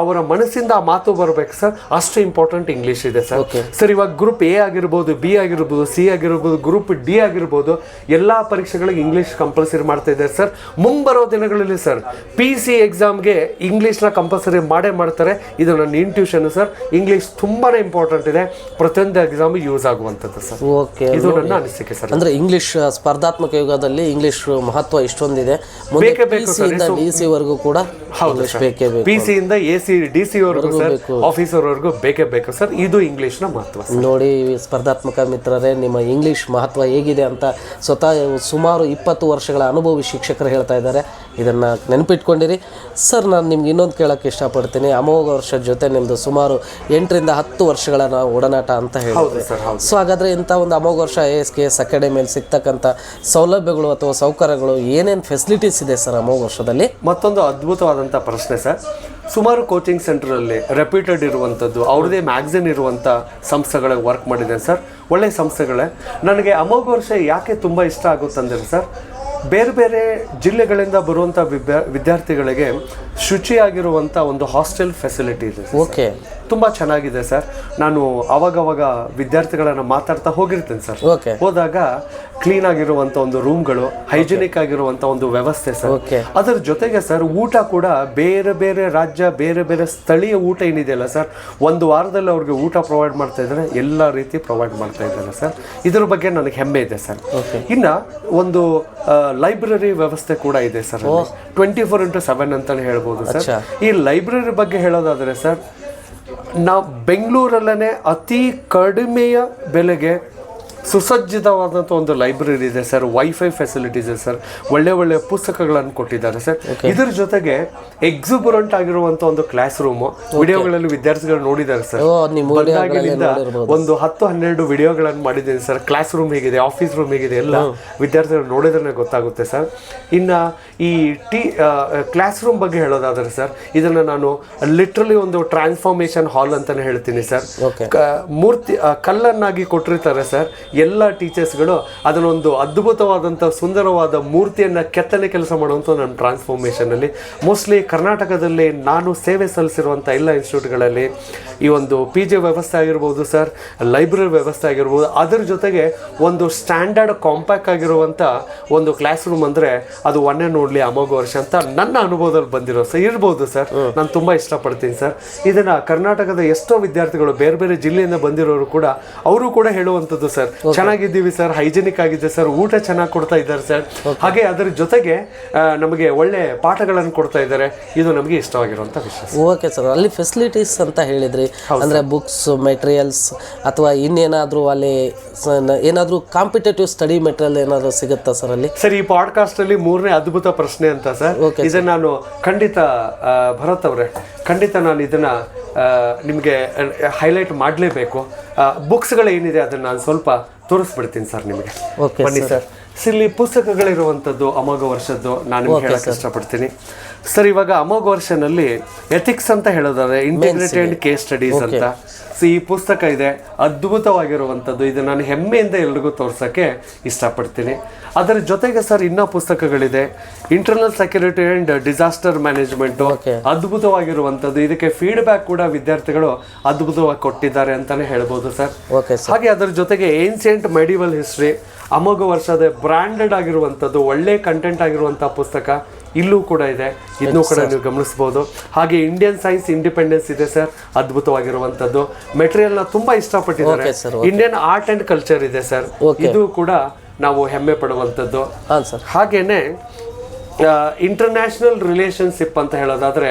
ಅವರ ಮನಸ್ಸಿಂದ ಆ ಮಾತು ಬರಬೇಕು ಸರ್. ಅಷ್ಟು ಇಂಪಾರ್ಟೆಂಟ್ ಇಂಗ್ಲಿಷ್ ಇದೆ ಸರ್. ಸರ್ ಇವಾಗ ಗ್ರೂಪ್ ಎ ಆಗಿರ್ಬೋದು ಬಿ ಆಗಿರ್ಬೋದು ಸಿ ಆಗಿರ್ಬೋದು ಗ್ರೂಪ್ ಡಿ ಆಗಿರ್ಬೋದು ಎಲ್ಲ ಪರೀಕ್ಷೆಗಳಿಗೆ ಇಂಗ್ಲೀಷ್ ಕಂಪಲ್ಸರಿ ಮಾಡ್ತಾ ಇದ್ದಾರೆ ಸರ್. ಮುಂಬರೋ ದಿನಗಳಲ್ಲಿ ಸರ್ ಪಿ ಸಿ ಎಕ್ಸಾಮ್ಗೆ ಇಂಗ್ಲೀಷ್ನ ಕಂಪಲ್ಸರಿ ಮಾಡೇ ಮಾಡ್ತಾರೆ. ಇದು ನನ್ನ ಇಂಟ್ಯೂಷನ್ ಸರ್. ಇಂಗ್ಲೀಷ್ ತುಂಬಾನೇ ಇಂಪಾರ್ಟೆಂಟ್ ಇದೆ. ಪ್ರತಿಯೊಂದು ಎಕ್ಸಾಮ್ ಯೂಸ್ ಆಗುವಂಥದ್ದು ಸರ್. ಓಕೆ ಇದು ನನ್ನ ಅನಿಸಿಕೆ ಸರ್. ಅಂದ್ರೆ ಇಂಗ್ಲೀಷ್ ಸ್ಪರ್ಧಾತ್ಮಕ ಯುಗದಲ್ಲಿ ಇಂಗ್ಲೀಷ್ ಮಹತ್ವ ಇಷ್ಟೊಂದಿದೆ. ಬೇಕೇ ಬೇಕು ಇಂದ ಸಿ ವರೆಗೂ ಕೂಡ ಹೌದು ಬೇಕೇ ಬೇಕು. ಪಿ ಸಿ ಇಂದ ಎ ಸಿ ಡಿ ಸಿ ವರೆಗೂ ಸರ್ ಬೇಕೇ. ಬೇಕು ಸರ್. ಇದು ಇಂಗ್ಲಿಷ್ನ ಮಹತ್ವ ನೋಡಿ ಸ್ಪರ್ಧಾತ್ಮಕ ಮಿತ್ರರೇ ನಿಮ್ಮ ಇಂಗ್ಲಿಷ್ ಮಹತ್ವ ಹೇಗಿದೆ ಅಂತ ಸ್ವತಃ ಸುಮಾರು ಇಪ್ಪತ್ತು ವರ್ಷಗಳ ಅನುಭವಿ ಶಿಕ್ಷಕರು ಹೇಳ್ತಾ ಇದ್ದಾರೆ. ಇದನ್ನು ನೆನಪಿಟ್ಕೊಂಡಿರಿ. ಸರ್ ನಾನು ನಿಮ್ಗೆ ಇನ್ನೊಂದು ಕೇಳೋಕ್ಕೆ ಇಷ್ಟಪಡ್ತೀನಿ. ಅಮೋಘ ವರ್ಷದ ಜೊತೆ ನಿಮ್ಮದು ಸುಮಾರು ಎಂಟರಿಂದ ಹತ್ತು ವರ್ಷಗಳ ನಾವು ಒಡನಾಟ ಅಂತ ಹೇಳಿ. ಸೊ ಹಾಗಾದರೆ ಇಂಥ ಒಂದು ಅಮೋಘ ವರ್ಷ ಐ ಎಸ್ ಕೆ ಎಸ್ ಅಕಾಡೆಮಿಯಲ್ಲಿ ಸಿಗ್ತಕ್ಕಂಥ ಸೌಲಭ್ಯಗಳು ಅಥವಾ ಸೌಕರ್ಯಗಳು ಏನೇನು ಫೆಸಿಲಿಟೀಸ್ ಇದೆ ಸರ್ ಅಮೋಘ ವರ್ಷದಲ್ಲಿ ಮತ್ತೊಂದು ಅದ್ಭುತವಾದಂಥ ಪ್ರಶ್ನೆ ಸರ್. ಸುಮಾರು ಕೋಚಿಂಗ್ ಸೆಂಟ್ರಲ್ಲಿ ರೆಪ್ಯೂಟೆಡ್ ಇರುವಂಥದ್ದು, ಅವ್ರದ್ದೇ ಮ್ಯಾಗ್ಝಿನ್ ಇರುವಂಥ ಸಂಸ್ಥೆಗಳಿಗೆ ವರ್ಕ್ ಮಾಡಿದ್ದೇನೆ ಸರ್. ಒಳ್ಳೆಯ ಸಂಸ್ಥೆಗಳೇ. ನನಗೆ ಅಮೋಘ ವರ್ಷ ಯಾಕೆ ತುಂಬ ಇಷ್ಟ ಆಗುತ್ತಂದರೆ ಸರ್, ಬೇರೆ ಬೇರೆ ಜಿಲ್ಲೆಗಳಿಂದ ಬರುವಂಥ ವಿದ್ಯಾ, ವಿದ್ಯಾರ್ಥಿಗಳಿಗೆ ಶುಚಿಯಾಗಿರುವಂಥ ಒಂದು ಹಾಸ್ಟೆಲ್ ಫೆಸಿಲಿಟಿ ಇದೆ ಓಕೆ. ತುಂಬ ಚೆನ್ನಾಗಿದೆ ಸರ್. ನಾನು ಅವಾಗವಾಗ ವಿದ್ಯಾರ್ಥಿಗಳನ್ನ ಮಾತಾಡ್ತಾ ಹೋಗಿರ್ತೇನೆ ಸರ್. ಓಕೆ. ಹೋದಾಗ ಕ್ಲೀನ್ ಆಗಿರುವಂತ ಒಂದು ರೂಮ್ಗಳು ಹೈಜಿನಿಕ್ ಆಗಿರುವಂತ ಒಂದು ವ್ಯವಸ್ಥೆ ಸರ್. ಓಕೆ. ಅದರ ಜೊತೆಗೆ ಸರ್ ಊಟ ಕೂಡ ಬೇರೆ ಬೇರೆ ರಾಜ್ಯ ಬೇರೆ ಬೇರೆ ಸ್ಥಳೀಯ ಊಟ ಏನಿದೆಯಲ್ಲ ಸರ್ ಒಂದು ವಾರದಲ್ಲಿ ಅವ್ರಿಗೆ ಊಟ ಪ್ರೊವೈಡ್ ಮಾಡ್ತಾ ಇದ್ದಾರೆ ಎಲ್ಲ ರೀತಿ ಪ್ರೊವೈಡ್ ಮಾಡ್ತಾ ಇದ್ದಾರೆ ಸರ್. ಇದ್ರ ಬಗ್ಗೆ ನನಗೆ ಹೆಮ್ಮೆ ಇದೆ ಸರ್. ಇನ್ನ ಒಂದು ಲೈಬ್ರರಿ ವ್ಯವಸ್ಥೆ ಕೂಡ ಇದೆ sir twenty four into seven ಅಂತಲೇ ಹೇಳ್ಬೋದು. ಸರ್ ಅಚ್ಚಾ. ಈ ಲೈಬ್ರರಿ ಬಗ್ಗೆ ಹೇಳೋದಾದರೆ ಸರ್ ನಾವು ಬೆಂಗಳೂರಲ್ಲೇ ಅತಿ ಕಡಿಮೆಯ ಬೆಲೆಗೆ ಸುಸಜ್ಜಿತವಾದಂಥ ಒಂದು ಲೈಬ್ರರಿ ಇದೆ ಸರ್ ವೈಫೈ ಫೆಸಿಲಿಟೀಸ್ ಇದೆ ಸರ್. ಒಳ್ಳೆ ಒಳ್ಳೆ ಪುಸ್ತಕಗಳನ್ನು ಕೊಟ್ಟಿದ್ದಾರೆ ಸರ್. ಇದ್ರ ಜೊತೆಗೆ ಎಕ್ಸುಬರೆಂಟ್ ಆಗಿರುವಂತ ಒಂದು ಕ್ಲಾಸ್ ರೂಮ್ ವಿಡಿಯೋಗಳಲ್ಲಿ ವಿದ್ಯಾರ್ಥಿಗಳು ನೋಡಿದ್ದಾರೆ ಸರ್. ಒಂದು ಹತ್ತು ಹನ್ನೆರಡು ವಿಡಿಯೋಗಳನ್ನು ಮಾಡಿದ್ದೀನಿ ಸರ್. ಕ್ಲಾಸ್ ರೂಮ್ ಹೇಗಿದೆ ಆಫೀಸ್ ರೂಮ್ ಹೇಗಿದೆ ಎಲ್ಲ ವಿದ್ಯಾರ್ಥಿಗಳು ನೋಡಿದ್ರೆ ಗೊತ್ತಾಗುತ್ತೆ ಸರ್. ಇನ್ನ ಈ ಟಿ ಕ್ಲಾಸ್ ರೂಮ್ ಬಗ್ಗೆ ಹೇಳೋದಾದ್ರೆ ಸರ್ ಇದನ್ನ ನಾನು ಲಿಟ್ರಲಿ ಒಂದು ಟ್ರಾನ್ಸ್ಫಾರ್ಮೇಶನ್ ಹಾಲ್ ಅಂತಾನೆ ಹೇಳ್ತೀನಿ ಸರ್. ಮೂರ್ತಿ ಕಲ್ಲನ್ನಾಗಿ ಕೊಟ್ಟಿರ್ತಾರೆ ಸರ್. ಎಲ್ಲ ಟೀಚರ್ಸ್ಗಳು ಅದನ್ನೊಂದು ಅದ್ಭುತವಾದಂಥ ಸುಂದರವಾದ ಮೂರ್ತಿಯನ್ನು ಕೆತ್ತನೆ ಕೆಲಸ ಮಾಡುವಂಥ ನನ್ನ ಟ್ರಾನ್ಸ್ಫಾರ್ಮೇಷನಲ್ಲಿ ಮೋಸ್ಟ್ಲಿ ಕರ್ನಾಟಕದಲ್ಲಿ ನಾನು ಸೇವೆ ಸಲ್ಲಿಸಿರುವಂಥ ಎಲ್ಲ ಇನ್ಸ್ಟಿಟ್ಯೂಟ್ಗಳಲ್ಲಿ ಈ ಒಂದು ಪಿ ಜಿ ವ್ಯವಸ್ಥೆ ಆಗಿರ್ಬೋದು ಸರ್ ಲೈಬ್ರರಿ ವ್ಯವಸ್ಥೆ ಆಗಿರ್ಬೋದು ಅದರ ಜೊತೆಗೆ ಒಂದು ಸ್ಟ್ಯಾಂಡರ್ಡ್ ಕಾಂಪ್ಯಾಕ್ಟ್ ಆಗಿರುವಂಥ ಒಂದು ಕ್ಲಾಸ್ ರೂಮ್ ಅಂದರೆ ಅದು ಒನ್ನೇ ನೋಡಲಿ ಅಮೋಘ ವರ್ಷ ಅಂತ ನನ್ನ ಅನುಭವದಲ್ಲಿ ಬಂದಿರೋ ಸರ್ ಇರ್ಬೋದು ಸರ್ ನಾನು ತುಂಬ ಇಷ್ಟಪಡ್ತೀನಿ ಸರ್ ಇದನ್ನು ಕರ್ನಾಟಕದ ಎಷ್ಟೋ ವಿದ್ಯಾರ್ಥಿಗಳು ಬೇರೆ ಬೇರೆ ಜಿಲ್ಲೆಯಿಂದ ಬಂದಿರೋರು ಕೂಡ ಅವರು ಕೂಡ ಹೇಳುವಂಥದ್ದು ಸರ್ ಚೆನ್ನಾಗಿದ್ದೀವಿ ಸರ್ ಹೈಜಿನಿಕ್ ಆಗಿದೆ ಸರ್ ಊಟ ಚೆನ್ನಾಗಿ ಕೊಡ್ತಾ ಇದ್ದಾರೆ ಸರ್. ಹಾಗೆ ಅದರ ಜೊತೆಗೆ ನಮಗೆ ಒಳ್ಳೆ ಪಾಠಗಳನ್ನು ಕೊಡ್ತಾ ಇದ್ದಾರೆ. ಇದು ನಮಗೆ ಇಷ್ಟವಾಗಿರುವಂಥ ವಿಷಯ ಓಕೆ ಸರ್ ಅಲ್ಲಿ ಫೆಸಿಲಿಟೀಸ್ ಅಂತ ಹೇಳಿದ್ರಿ. ಅಂದರೆ ಬುಕ್ಸ್ ಮೆಟೀರಿಯಲ್ಸ್ ಅಥವಾ ಇನ್ನೇನಾದರೂ ಅಲ್ಲಿ ಏನಾದರೂ ಕಾಂಪಿಟೇಟಿವ್ ಸ್ಟಡಿ ಮೆಟೀರಿಯಲ್ ಏನಾದರೂ ಸಿಗುತ್ತಾ ಸರ್ ಅಲ್ಲಿ? ಸರ್ ಈ ಪಾಡ್ಕಾಸ್ಟ್ ಅಲ್ಲಿ ಮೂರನೇ ಅದ್ಭುತ ಪ್ರಶ್ನೆ ಅಂತ ಸರ್. ಓಕೆ ಇದನ್ನ ನಾನು ಖಂಡಿತ ಭರತ್ ಅವರೇ ಖಂಡಿತ ನಾನು ಇದನ್ನು ನಿಮಗೆ ಹೈಲೈಟ್ ಮಾಡಲೇಬೇಕು. ಬುಕ್ಸ್ಗಳು ಏನಿದೆ ಅದನ್ನ ನಾನು ಸ್ವಲ್ಪ ತೋರಿಸ್ಬಿಡ್ತೀನಿ ಸರ್ ನಿಮಗೆ. ಓಕೆ ಬನ್ನಿ ಸರ್ ಸರ್. ಇಲ್ಲಿ ಪುಸ್ತಕಗಳಿರುವಂಥದ್ದು ಅಮೋಘ ವರ್ಷದ್ದು ನಾನು ನಿಮ್ಗೆ ಹೇಳಕ್ಕೆ ಇಷ್ಟಪಡ್ತೀನಿ. ಸರ್ ಇವಾಗ ಅಮೋಘ ವರ್ಷನಲ್ಲಿ ಎಥಿಕ್ಸ್ ಅಂತ ಹೇಳೋದಾದ್ರೆ ಇಂಟಿಗ್ರೇಟೆಡ್ ಕೇಸ್ ಸ್ಟಡೀಸ್ ಅಂತ. ಸೊ ಈ ಪುಸ್ತಕ ಇದೆ ಅದ್ಭುತವಾಗಿರುವಂಥದ್ದು. ಇದು ನಾನು ಹೆಮ್ಮೆಯಿಂದ ಎಲ್ರಿಗೂ ತೋರ್ಸೋಕ್ಕೆ ಇಷ್ಟಪಡ್ತೀನಿ. ಅದರ ಜೊತೆಗೆ ಸರ್ ಇನ್ನೂ ಪುಸ್ತಕಗಳಿದೆ. Internal security and disaster management. ಅದ್ಭುತವಾಗಿರುವಂಥದ್ದು. ಇದಕ್ಕೆ ಫೀಡ್ಬ್ಯಾಕ್ ಕೂಡ ವಿದ್ಯಾರ್ಥಿಗಳು ಅದ್ಭುತವಾಗಿ ಕೊಟ್ಟಿದ್ದಾರೆ ಅಂತಾನೆ ಹೇಳ್ಬೋದು ಸರ್. ಓಕೆ ಹಾಗೆ ಅದರ ಜೊತೆಗೆ ಏನ್ಸಿಯಂಟ್ ಮೆಡಿವಲ್ ಹಿಸ್ಟ್ರಿ ಅಮೋಘ ವರ್ಷದ ಬ್ರ್ಯಾಂಡೆಡ್ ಆಗಿರುವಂಥದ್ದು ಒಳ್ಳೆ ಕಂಟೆಂಟ್ ಆಗಿರುವಂಥ ಪುಸ್ತಕ. ಇಲ್ಲೂ ಕೂಡ ಇದೆ. ಇನ್ನೂ ಕೂಡ ನೀವು ಗಮನಿಸಬಹುದು. ಹಾಗೆ ಇಂಡಿಯನ್ ಸೈನ್ಸ್ ಇಂಡಿಪೆಂಡೆನ್ಸ್ ಇದೆ ಸರ್ ಅದ್ಭುತವಾಗಿರುವಂಥದ್ದು. ನ ತುಂಬಾ ಇಷ್ಟಪಟ್ಟಿದ್ದಾರೆ. ಇಂಡಿಯನ್ ಆರ್ಟ್ ಅಂಡ್ ಕಲ್ಚರ್ ಇದೆ ಸರ್ ಇದು ಕೂಡ ನಾವು ಹೆಮ್ಮೆ ಪಡುವಂಥದ್ದು. ಹಾಗೇನೆ ಇಂಟರ್ನ್ಯಾಷನಲ್ ರಿಲೇಶನ್ಶಿಪ್ ಅಂತ ಹೇಳೋದಾದ್ರೆ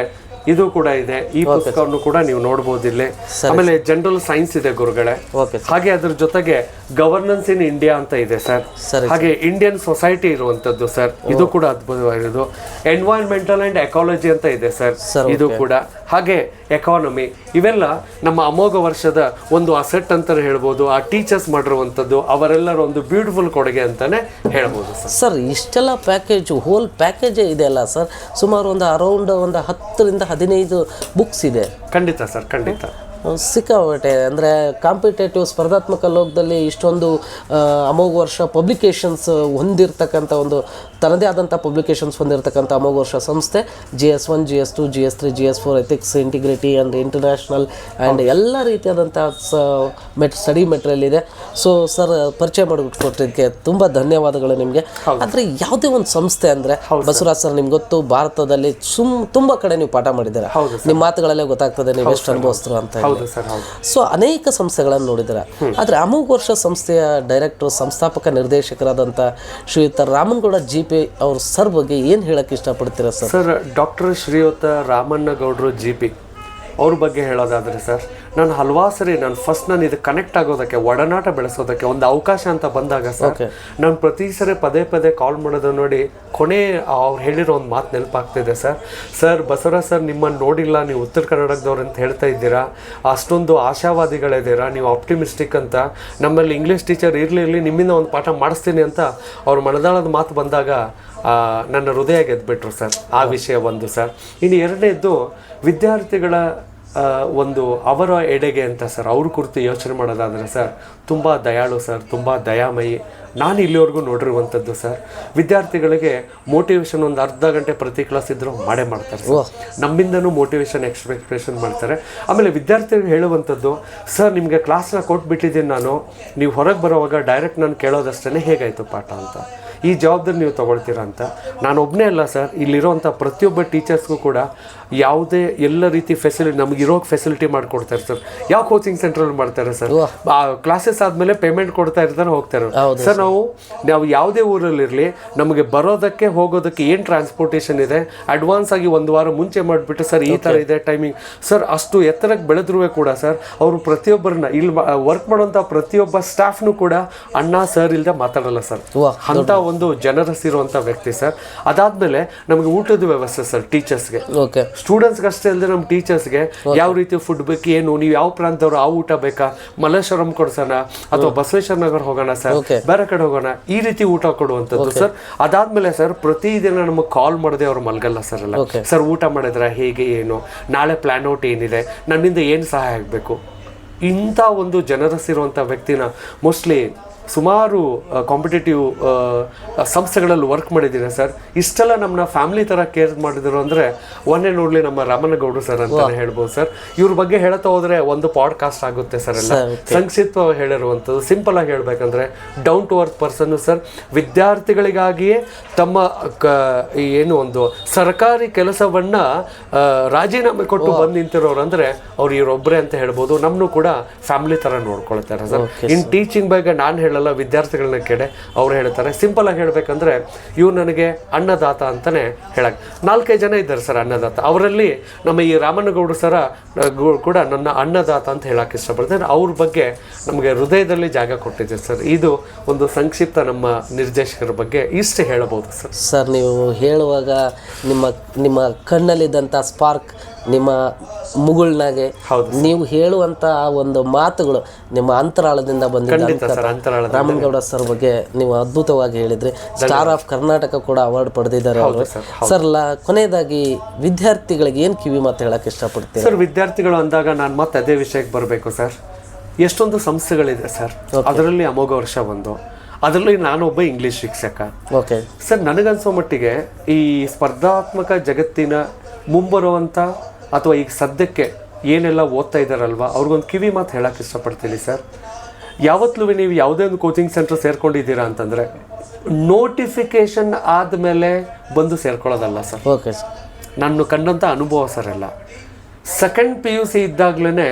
ಇದು ಕೂಡ ಇದೆ. ಈ ಪುಸ್ತಕವನ್ನು ಕೂಡ ನೀವು ನೋಡಬಹುದು ಇಲ್ಲಿ. ಆಮೇಲೆ ಜನರಲ್ ಸೈನ್ಸ್ ಇದೆ ಗುರುಗಳೇ. ಓಕೆ ಹಾಗೆ ಅದ್ರ ಜೊತೆಗೆ ಗವರ್ನೆನ್ಸ್ ಇನ್ ಇಂಡಿಯಾ ಅಂತ ಇದೆ ಸರ್ ಹಾಗೆ ಇಂಡಿಯನ್ ಸೊಸೈಟಿ ಇರುವಂತದ್ದು ಸರ್ ಇದು ಕೂಡ ಅದ್ಭುತವಾಗಿರೋದು ಎನ್ವೈರನ್ಮೆಂಟಲ್ ಅಂಡ್ ಎಕಾಲಜಿ ಅಂತ ಇದೆ ಸರ್ ಇದು ಕೂಡ. ಹಾಗೆ ಎಕಾನಮಿ ಇವೆಲ್ಲ ನಮ್ಮ ಅಮೋಘ ವರ್ಷದ ಒಂದು ಅಸೆಟ್ ಅಂತ ಹೇಳ್ಬೋದು. ಆ ಟೀಚರ್ಸ್ ಮಾಡಿರುವಂತದ್ದು ಅವರೆಲ್ಲರ ಒಂದು ಬ್ಯೂಟಿಫುಲ್ ಕೊಡುಗೆ ಅಂತಾನೆ ಹೇಳ್ಬೋದು ಸರ್ ಸರ್ ಇಷ್ಟೆಲ್ಲ ಪ್ಯಾಕೇಜ್ ಹೋಲ್ ಪ್ಯಾಕೇಜೇ ಇದೆಯಲ್ಲ ಸರ್ ಸುಮಾರು ಒಂದು ಅರೌಂಡ್ ಒಂದು ಹತ್ತರಿಂದ ಹದಿನೈದು ಬುಕ್ಸ್ ಇದೆ. ಖಂಡಿತ ಸರ್ ಖಂಡಿತ. ಸಿಕ್ಕಾಪಟ್ಟೆ ಅಂದರೆ ಕಾಂಪಿಟೇಟಿವ್ ಸ್ಪರ್ಧಾತ್ಮಕ ಲೋಕದಲ್ಲಿ ಇಷ್ಟೊಂದು ಅಮೋಘ ವರ್ಷ ಪಬ್ಲಿಕೇಶನ್ಸ್ ಹೊಂದಿರತಕ್ಕಂಥ ಒಂದು ತನ್ನದೇ ಆದಂಥ ಪಬ್ಲಿಕೇಶನ್ಸ್ ಹೊಂದಿರತಕ್ಕಂಥ ಅಮೋಘ ವರ್ಷ ಸಂಸ್ಥೆ G S one G S two G S three G S four ethics integrity and international and ಎಲ್ಲ ರೀತಿಯಾದಂಥ ಸ ಮೆಟ್ ಸ್ಟಡಿ ಮೆಟೀರಿಯಲ್ ಇದೆ. ಸೊ ಸರ್ ಪರಿಚಯ ಮಾಡಿಕೊಟ್ಟಿದ್ದಕ್ಕೆ ತುಂಬ ಧನ್ಯವಾದಗಳು ನಿಮಗೆ. ಆದರೆ ಯಾವುದೇ ಒಂದು ಸಂಸ್ಥೆ ಅಂದರೆ ಬಸವರಾಜ್ ಸರ್ ನಿಮ್ಗೆ ಗೊತ್ತು ಭಾರತದಲ್ಲಿ ಸುಮ್ ತುಂಬ ಕಡೆ ನೀವು ಪಾಠ ಮಾಡಿದ್ದೀರಾ? ನಿಮ್ಮ ಮಾತುಗಳಲ್ಲೇ ಗೊತ್ತಾಗ್ತದೆ ನೀವು ಎಷ್ಟು ಅನುಭವಿಸ್ತರು ಅಂತ ಸೊ ಅನೇಕ ಸಂಸ್ಥೆಗಳನ್ನು ನೋಡಿದ್ದಾರೆ? ಆದರೆ ಅಮೋಘ ವರ್ಷ ಸಂಸ್ಥೆಯ ಡೈರೆಕ್ಟರ್ ಸಂಸ್ಥಾಪಕ ನಿರ್ದೇಶಕರಾದಂಥ ಶ್ರೀಯುತ ರಾಮನಗೌಡ ಜಿ ಪಿ ಅವ್ರ ಸರ್ ಬಗ್ಗೆ ಏನು ಹೇಳಕ್ಕೆ ಇಷ್ಟಪಡ್ತೀರಾ ಸರ್? ಸರ್, ಡಾಕ್ಟರ್ ಶ್ರೀಯುತ ರಾಮಣ್ಣ ಗೌಡ್ರು ಜಿ ಪಿ ಅವ್ರ ಬಗ್ಗೆ ಹೇಳೋದಾದರೆ ಸರ್ ನಾನು ಹಲವಾರು ಸರಿ ನಾನು ಫಸ್ಟ್ ನಾನು ಇದು ಕನೆಕ್ಟ್ ಆಗೋದಕ್ಕೆ ಒಡನಾಟ ಬೆಳೆಸೋದಕ್ಕೆ ಒಂದು ಅವಕಾಶ ಅಂತ ಬಂದಾಗ ಸರ್. ನಾನು ಪ್ರತಿ ಸರಿ ಪದೇ ಪದೇ ಕಾಲ್ ಮಾಡೋದು ನೋಡಿ ಕೊನೆ ಅವ್ರು ಹೇಳಿರೋ ಒಂದು ಮಾತು ನೆನಪಾಗ್ತಿದೆ ಸರ್. ಸರ್ ಬಸವರಾಜ್ ಸರ್ ನಿಮ್ಮನ್ನು ನೋಡಿಲ್ಲ ನೀವು ಉತ್ತರ ಕರ್ನಾಟಕದವ್ರು ಅಂತ ಹೇಳ್ತಾ ಇದ್ದೀರಾ ಅಷ್ಟೊಂದು ಆಶಾವಾದಿಗಳಿದ್ದೀರಾ ನೀವು ಆಪ್ಟಿಮಿಸ್ಟಿಕ್ ಅಂತ ನಮ್ಮಲ್ಲಿ ಇಂಗ್ಲೀಷ್ ಟೀಚರ್ ಇರಲಿ ಇರಲಿ ನಿಮ್ಮಿಂದ ಒಂದು ಪಾಠ ಮಾಡಿಸ್ತೀನಿ ಅಂತ ಅವ್ರ ಮನದಾಳದ ಮಾತು ಬಂದಾಗ ನನ್ನ ಹೃದಯ ಗೆದ್ದುಬಿಟ್ರು ಸರ್ ಆ ವಿಷಯ ಒಂದು ಸರ್. ಇನ್ನು ಎರಡನೇದ್ದು ವಿದ್ಯಾರ್ಥಿಗಳ ಒಂದು ಅವರ ಎಡೆಗೆ ಅಂತ ಸರ್ ಅವ್ರ ಕುರಿತು ಯೋಚನೆ ಮಾಡೋದಾದರೆ ಸರ್ ತುಂಬ ದಯಾಳು ಸರ್ ತುಂಬ ದಯಾಮಯಿ. ನಾನು ಇಲ್ಲಿವರೆಗೂ ನೋಡಿರುವಂಥದ್ದು ಸರ್ ವಿದ್ಯಾರ್ಥಿಗಳಿಗೆ ಮೋಟಿವೇಶನ್ ಒಂದು ಅರ್ಧ ಗಂಟೆ ಪ್ರತಿ ಕ್ಲಾಸ್ ಇದ್ದರೂ ಮಾಡೇ ಮಾಡ್ತಾರೆ ನಮ್ಮಿಂದನೂ ಮೋಟಿವೇಶನ್ ಎಕ್ಸ್ಪೆಕ್ಟೇಷನ್ ಮಾಡ್ತಾರೆ. ಆಮೇಲೆ ವಿದ್ಯಾರ್ಥಿಗಳು ಹೇಳುವಂಥದ್ದು ಸರ್ ನಿಮಗೆ ಕ್ಲಾಸ್ನ ಕೊಟ್ಬಿಟ್ಟಿದ್ದೀನಿ ನಾನು. ನೀವು ಹೊರಗೆ ಬರೋವಾಗ ಡೈರೆಕ್ಟ್ ನಾನು ಕೇಳೋದಷ್ಟೇ ಹೇಗಾಯಿತು ಪಾಠ ಅಂತ. ಈ ಜವಾಬ್ದಾರಿ ನೀವು ತೊಗೊಳ್ತೀರಾ ಅಂತ. ನಾನು ಒಬ್ಬನೇ ಅಲ್ಲ ಸರ್ ಇಲ್ಲಿರೋಂಥ ಪ್ರತಿಯೊಬ್ಬ ಟೀಚರ್ಸ್ಗೂ ಕೂಡ ಯಾವುದೇ ಎಲ್ಲ ರೀತಿ ಫೆಸಿಲಿಟಿ ನಮ್ಗೆ ಇರೋ ಫೆಸಿಲಿಟಿ ಮಾಡಿಕೊಡ್ತಾರೆ ಸರ್. ಯಾವ ಕೋಚಿಂಗ್ ಸೆಂಟ್ರಲ್ಲಿ ಮಾಡ್ತಾರೆ ಸರ್? ಕ್ಲಾಸಸ್ ಆದಮೇಲೆ ಪೇಮೆಂಟ್ ಕೊಡ್ತಾ ಇರ್ತಾರೆ ಹೋಗ್ತಾರೆ. ಸರ್ ನಾವು ನಾವು ಯಾವುದೇ ಊರಲ್ಲಿರಲಿ ನಮಗೆ ಬರೋದಕ್ಕೆ ಹೋಗೋದಕ್ಕೆ ಏನು ಟ್ರಾನ್ಸ್ಪೋರ್ಟೇಷನ್ ಇದೆ? ಅಡ್ವಾನ್ಸ್ ಆಗಿ ಒಂದು ವಾರ ಮುಂಚೆ ಮಾಡಿಬಿಟ್ಟು ಸರ್ ಈ ಥರ ಇದೆ ಟೈಮಿಂಗ್ ಸರ್ ಅಷ್ಟು ಎತ್ತರಕ್ಕೆ ಬೆಳೆದ್ರೂ ಕೂಡ ಸರ್ ಅವರು ಪ್ರತಿಯೊಬ್ಬರನ್ನ ಇಲ್ಲಿ ವರ್ಕ್ ಮಾಡುವಂಥ ಪ್ರತಿಯೊಬ್ಬ ಸ್ಟಾಫ್ನು ಕೂಡ ಅಣ್ಣ ಸರ್ ಇಲ್ಲದೆ ಮಾತಾಡಲ್ಲ ಸರ್. ಅಂಥ ಅಂತ ಒಂದು ಜನರಸಿರುವಂಥ ವ್ಯಕ್ತಿ ಸರ್. ಅದಾದ್ಮೇಲೆ ನಮಗೆ ಊಟದ ವ್ಯವಸ್ಥೆ ಸರ್ ಟೀಚರ್ಸ್ಗೆ ಓಕೆ ಸ್ಟೂಡೆಂಟ್ಸ್ಗೆ ಅಷ್ಟೇ ಅಲ್ಲದೆ ನಮ್ಮ ಟೀಚರ್ಸ್ಗೆ ಯಾವ ರೀತಿ ಫುಡ್ ಬೇಕು ಏನು ನೀವು ಯಾವ ಪ್ರಾಂತವ್ರು ಆ ಊಟ ಬೇಕಾ ಮಲ್ಲೇಶ್ವರಂ ಕೊಡ್ಸೋಣ ಅಥವಾ ಬಸವೇಶ್ವರ ನಗರ್ ಹೋಗೋಣ ಸರ್ ಬೇರೆ ಕಡೆ ಹೋಗೋಣ ಈ ರೀತಿ ಊಟ ಕೊಡುವಂಥದ್ದು ಸರ್ ಅದಾದ್ಮೇಲೆ ಸರ್ ಪ್ರತಿದಿನ ನಮಗೆ ಕಾಲ್ ಮಾಡದೆ ಅವ್ರು ಮಲ್ಗಲ್ಲ ಸರ್ ಅಲ್ಲ ಸರ್ ಊಟ ಮಾಡಿದ್ರ ಹೇಗೆ ಏನು ನಾಳೆ ಪ್ಲಾನ್ ಔಟ್ ಏನಿದೆ ನನ್ನಿಂದ ಏನು ಸಹಾಯ ಆಗಬೇಕು? ಇಂಥ ಒಂದು ಜನರಸಿರುವಂಥ ವ್ಯಕ್ತಿನ ಮೋಸ್ಟ್ಲಿ ಸುಮಾರು ಕಾಂಪಿಟೇಟಿವ್ ಸಂಸ್ಥೆಗಳಲ್ಲಿ ವರ್ಕ್ ಮಾಡಿದ್ದೀನಿ ಸರ್ ಇಷ್ಟೆಲ್ಲ ನಮ್ಮನ್ನ ಫ್ಯಾಮಿಲಿ ಥರ ಕೇರ್ ಮಾಡಿದ್ರು ಅಂದರೆ ಒಂದೇ ನೋಡಲಿ ನಮ್ಮ ರಾಮನಗೌಡರು ಸರ್ ಅಂತ ಹೇಳ್ಬೋದು ಸರ್ ಇವ್ರ ಬಗ್ಗೆ ಹೇಳ್ತಾ ಹೋದರೆ ಒಂದು ಪಾಡ್ಕಾಸ್ಟ್ ಆಗುತ್ತೆ ಸರ್ ಎಲ್ಲ ಸಂಕ್ಷಿಪ್ತವಾಗಿ ಹೇಳಿರುವಂಥದ್ದು ಸಿಂಪಲ್ ಆಗಿ ಹೇಳಬೇಕಂದ್ರೆ down to earth person sir ವಿದ್ಯಾರ್ಥಿಗಳಿಗಾಗಿಯೇ ತಮ್ಮ ಕ ಏನು ಒಂದು ಸರ್ಕಾರಿ ಕೆಲಸವನ್ನ ರಾಜೀನಾಮೆ ಕೊಟ್ಟು ಬಂದು ನಿಂತಿರೋರು ಅಂದ್ರೆ ಅವ್ರು ಇವರೊಬ್ಬರೇ ಅಂತ ಹೇಳ್ಬೋದು. ನಮ್ಮನ್ನು ಕೂಡ ಫ್ಯಾಮಿಲಿ ತರ ನೋಡ್ಕೊಳ್ತಾರೆ ಸರ್ ಇನ್ ಟೀಚಿಂಗ್ ಬಗ್ಗೆ ನಾನು ಹೇಳಲ್ಲ ವಿದ್ಯಾರ್ಥಿಗಳನ್ನ ಕೇಳಿ ಅವ್ರು ಹೇಳ್ತಾರೆ. ಸಿಂಪಲ್ ಆಗಿ ಹೇಳ್ಬೇಕಂದ್ರೆ ಇವ್ರು ನನಗೆ ಅನ್ನದಾತ ಅಂತಲೇ ಹೇಳಕ್. ನಾಲ್ಕೈದು ಜನ ಇದ್ದಾರೆ ಸರ್ ಅನ್ನದಾತ. ಅವರಲ್ಲಿ ನಮ್ಮ ಈ ರಾಮನಗೌಡರು ಸರ ಕೂಡ ನನ್ನ ಅನ್ನದಾತ ಅಂತ ಹೇಳಕ್ ಇಷ್ಟಪಡ್ತೇನೆ. ಅವ್ರ ಬಗ್ಗೆ ನಮಗೆ ಹೃದಯದಲ್ಲಿ ಜಾಗ ಕೊಟ್ಟಿದ್ದೀವಿ ಸರ್. ಇದು ಒಂದು ಸಂಕ್ಷಿಪ್ತ ನಮ್ಮ ನಿರ್ದೇಶಕರ ಬಗ್ಗೆ ಇಷ್ಟು ಹೇಳಬಹುದು ಸರ್. ಸರ್, ನೀವು ಹೇಳುವಾಗ ನಿಮ್ಮ ನಿಮ್ಮ ಕಣ್ಣಲ್ಲಿದ್ದಂಥ ಸ್ಪಾರ್ಕ್ ನಿಮ್ಮ ಮುಗುಳ್ನಾಗೆ ನೀವು ಹೇಳುವಂತ ಆ ಒಂದು ಮಾತುಗಳು ನಿಮ್ಮ ಅಂತರಾಳದಿಂದ ಬಂದಿದೆ ರಾಮನಗೌಡ ಸರ್ ಬಗ್ಗೆ ನೀವು ಅದ್ಭುತವಾಗಿ ಹೇಳಿದ್ರಿ. ಸ್ಟಾರ್ ಆಫ್ ಕರ್ನಾಟಕ ಕೂಡ ಅವಾರ್ಡ್ ಪಡೆದಿದ್ದಾರೆ ಅವರು. ಸರ್, ಸರ್ ಕೊನೆಯದಾಗಿ ವಿದ್ಯಾರ್ಥಿಗಳಿಗೆ ಏನು ಕಿವಿ ಮಾತು ಹೇಳಕ್ಕೆ ಇಷ್ಟಪಡ್ತೀವಿ ಸರ್ ವಿದ್ಯಾರ್ಥಿಗಳು ಅಂದಾಗ ನಾನು ಮತ್ತೆ ಅದೇ ವಿಷಯಕ್ಕೆ ಬರಬೇಕು ಸರ್. ಎಷ್ಟೊಂದು ಸಂಸ್ಥೆಗಳಿದೆ ಸರ್. ಅದರಲ್ಲಿ ಅಮೋಘ ವರ್ಷ ಒಂದು ಅದರಲ್ಲಿ ನಾನೊಬ್ಬ ಇಂಗ್ಲಿಷ್ ಶಿಕ್ಷಕ. ಓಕೆ ಸರ್ ನನಗನ್ಸೋ ಮಟ್ಟಿಗೆ ಈ ಸ್ಪರ್ಧಾತ್ಮಕ ಜಗತ್ತಿನ ಮುಂಬರುವಂಥ ಅಥವಾ ಈಗ ಸದ್ಯಕ್ಕೆ ಏನೆಲ್ಲ ಓದ್ತಾ ಇದ್ದಾರಲ್ವಾ? ಅವ್ರಿಗೊಂದು ಕಿವಿ ಮಾತು ಹೇಳಕ್ಕೆ ಇಷ್ಟಪಡ್ತೀನಿ ಸರ್. ಯಾವತ್ತಲೂ ನೀವು ಯಾವುದೇ ಒಂದು ಕೋಚಿಂಗ್ ಸೆಂಟರ್ ಸೇರ್ಕೊಂಡಿದ್ದೀರಾ ಅಂತಂದರೆ ನೋಟಿಫಿಕೇಶನ್ ಆದಮೇಲೆ ಬಂದು ಸೇರ್ಕೊಳ್ಳೋದಲ್ಲ ಸರ್. Okay sir. ನಾನು ಕಂಡಂಥ ಅನುಭವ ಸರ್ ಎಲ್ಲ. ಸೆಕೆಂಡ್ ಪಿ ಯು ಸಿ ಇದ್ದಾಗಲೇ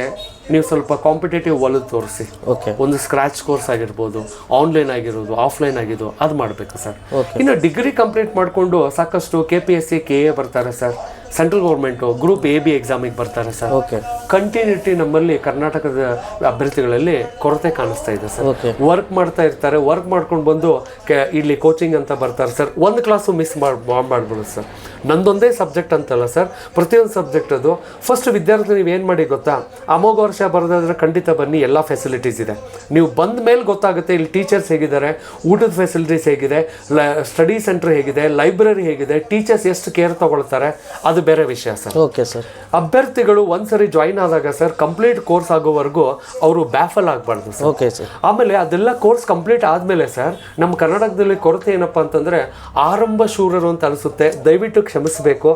ನೀವು ಸ್ವಲ್ಪ ಕಾಂಪಿಟೇಟಿವ್ ಒಲವು ತೋರಿಸಿ. ಓಕೆ. ಒಂದು ಸ್ಕ್ರಾಚ್ ಕೋರ್ಸ್ ಆಗಿರ್ಬೋದು ಆನ್ಲೈನ್ ಆಗಿರೋದು ಆಫ್ಲೈನ್ ಆಗಿದ್ದು ಅದು ಮಾಡಬೇಕು ಸರ್. ಓಕೆ. ಇನ್ನು ಡಿಗ್ರಿ ಕಂಪ್ಲೀಟ್ ಮಾಡಿಕೊಂಡು ಸಾಕಷ್ಟು K P S C K A ಬರ್ತಾರೆ sir. Central government group A B ಎಕ್ಸಾಮಿಗೆ ಬರ್ತಾರೆ ಸರ್. ಓಕೆ ಕಂಟಿನ್ಯೂಟಿ ನಮ್ಮಲ್ಲಿ ಕರ್ನಾಟಕದ ಅಭ್ಯರ್ಥಿಗಳಲ್ಲಿ ಕೊರತೆ ಕಾಣಿಸ್ತಾ ಇದೆ ಸರ್. ವರ್ಕ್ ಮಾಡ್ತಾ ಇರ್ತಾರೆ ವರ್ಕ್ ಮಾಡ್ಕೊಂಡು ಬಂದು ಇಲ್ಲಿ ಕೋಚಿಂಗ್ ಅಂತ ಬರ್ತಾರೆ ಸರ್. ಒಂದು ಕ್ಲಾಸು ಮಿಸ್ ಮಾಡಿ ಮಾಡ್ಬಿಡೋದು ಸರ್. ನಂದೊಂದೇ ಸಬ್ಜೆಕ್ಟ್ ಅಂತಲ್ಲ ಸರ್. ಪ್ರತಿಯೊಂದು ಸಬ್ಜೆಕ್ಟ್ ಅದು. ಫಸ್ಟ್ ವಿದ್ಯಾರ್ಥಿ ನೀವು ಏನು ಮಾಡಿ ಗೊತ್ತಾ? ಅಮೋಘ ವರ್ಷ ಬರೋದಾದ್ರೆ ಖಂಡಿತ ಬನ್ನಿ ಎಲ್ಲ ಫೆಸಿಲಿಟೀಸ್ ಇದೆ. ನೀವು ಬಂದ ಮೇಲೆ ಗೊತ್ತಾಗುತ್ತೆ ಇಲ್ಲಿ ಟೀಚರ್ಸ್ ಹೇಗಿದ್ದಾರೆ ಊಟದ ಫೆಸಿಲಿಟೀಸ್ ಹೇಗಿದೆ ಸ್ಟಡಿ ಸೆಂಟರ್ ಹೇಗಿದೆ ಲೈಬ್ರರಿ ಹೇಗಿದೆ ಟೀಚರ್ಸ್ ಎಷ್ಟು ಕೇರ್ ತಗೊಳ್ತಾರೆ ಅದು ಬೇರೆ ವಿಷಯ ಸರ್ ಓಕೆ ಸರ್ ಅಭ್ಯರ್ಥಿಗಳು ಒಂದ್ಸರಿ ಜಾಯಿನ್ ಆದಾಗ ಸರ್ ಕಂಪ್ಲೀಟ್ ಕೋರ್ಸ್ ಆಗೋವರೆಗೂ ಅವರು ಬ್ಯಾಫಲ್ ಆಗಬಾರ್ದು ಸರ್ ಓಕೆ ಸರ್ ಆಮೇಲೆ ಅದೆಲ್ಲ ಕೋರ್ಸ್ ಕಂಪ್ಲೀಟ್ ಆದಮೇಲೆ ಸರ್ ನಮ್ಮ ಕರ್ನಾಟಕದಲ್ಲಿ ಕೊರತೆ ಏನಪ್ಪ ಅಂತಂದರೆ ಆರಂಭ ಶೂರರು ಅಂತ ಅನಿಸುತ್ತೆ. ದಯವಿಟ್ಟು ಕ್ಷಮಿಸಬೇಕು.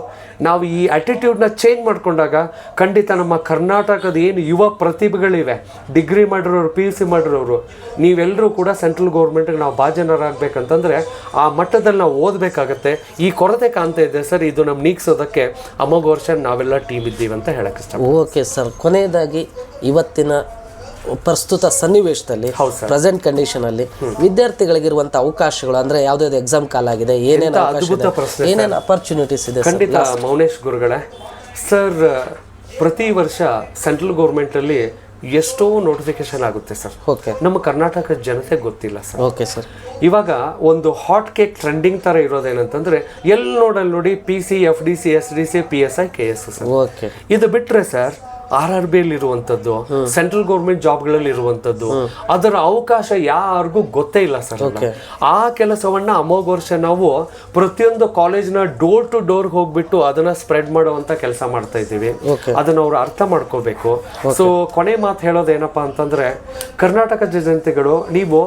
ನಾವು ಈ ಆಟಿಟ್ಯೂಡ್ನ ಚೇಂಜ್ ಮಾಡಿಕೊಂಡಾಗ ಖಂಡಿತ ನಮ್ಮ ಕರ್ನಾಟಕದ ಏನು ಯುವ ಪ್ರತಿಭೆಗಳಿವೆ ಡಿಗ್ರಿ ಮಾಡಿರೋರು ಪಿ ಯು ಸಿ ಮಾಡಿರೋರು ನೀವೆಲ್ಲರೂ ಕೂಡ ಸೆಂಟ್ರಲ್ ಗೌರ್ಮೆಂಟ್ಗೆ ನಾವು ಭಾಜನರಾಗಬೇಕಂತಂದರೆ ಆ ಮಟ್ಟದಲ್ಲಿ ನಾವು ಓದಬೇಕಾಗತ್ತೆ. ಈ ಕೊರತೆ ಕಾಣ್ತಾ ಇದೆ ಸರ್ ಇದು ನಮ್ಮ ನೀಗ್ಸೋದಕ್ಕೆ ಅಮೋಘ ವರ್ಷ ನಾವೆಲ್ಲ ಟೀಮ್ ಇದ್ದೀವಿ ಅಂತ ಹೇಳಕ್ಕೆ ಇಷ್ಟ ಓಕೆ ಸರ್ ಕೊನೆಯದಾಗಿ ಇವತ್ತಿನ ಪ್ರಸ್ತುತ ಸನ್ನಿವೇಶದಲ್ಲಿ ಪ್ರೆಸೆಂಟ್ ಕಂಡೀಷನ್ ಅಲ್ಲಿ ವಿದ್ಯಾರ್ಥಿಗಳಿಗಿರುವಂತ ಅವಕಾಶಗಳು ಅಂದ್ರೆ ಯಾವ್ದಾವ್ದು ಎಕ್ಸಾಮ್ ಕಾಲ ಆಗಿದೆ ಏನೇನು ಅಪರ್ಚುನಿಟೀಸ್ ಇದೆ ಖಂಡಿತ ಮೌನೇಶ್ ಗುರುಗಳೇ ಸರ್ ಪ್ರತಿ ವರ್ಷ ಸೆಂಟ್ರಲ್ ಗೌರ್ಮೆಂಟಲ್ಲಿ ಎಷ್ಟೋ ನೋಟಿಫಿಕೇಶನ್ ಆಗುತ್ತೆ ಸರ್. ಓಕೆ ನಮ್ಮ ಕರ್ನಾಟಕದ ಜನತೆ ಗೊತ್ತಿಲ್ಲ ಸರ್. ಓಕೆ ಸರ್ ಇವಾಗ ಒಂದು ಹಾಟ್ ಕೇಕ್ ಟ್ರೆಂಡಿಂಗ್ ಥರ ಇರೋದೇನಂತಂದ್ರೆ ಎಲ್ಲಿ ನೋಡಲ್ಲಿ ನೋಡಿ P C F D C S D C P S I K S sir okay ಇದು ಬಿಟ್ಟರೆ ಸರ್ ಆರ್ ಆರ್ ಬಿ ಇರುವಂತದ್ದು ಸೆಂಟ್ರಲ್ ಗೌರ್ಮೆಂಟ್ ಜಾಬ್ಗಳಲ್ಲಿ ಇರುವಂತದ್ದು ಅದರ ಅವಕಾಶ ಯಾರಿಗೂ ಗೊತ್ತೇ ಇಲ್ಲ ಸರ್ ಆ ಕೆಲಸವನ್ನ ಅಮೋಘ ವರ್ಷ ನಾವು ಪ್ರತಿಯೊಂದು ಕಾಲೇಜ್ನ ಡೋರ್ ಟು ಡೋರ್ ಹೋಗ್ಬಿಟ್ಟು ಅದನ್ನ ಸ್ಪ್ರೆಡ್ ಮಾಡುವಂತ ಕೆಲಸ ಮಾಡ್ತಾ ಇದ್ದೀವಿ. ಅದನ್ನ ಅವ್ರು ಅರ್ಥ ಮಾಡ್ಕೋಬೇಕು. ಸೊ ಕೊನೆ ಮಾತು ಹೇಳೋದೇನಪ್ಪಾ ಅಂತಂದ್ರೆ ಕರ್ನಾಟಕದ ಜನತೆಗಳು ನೀವು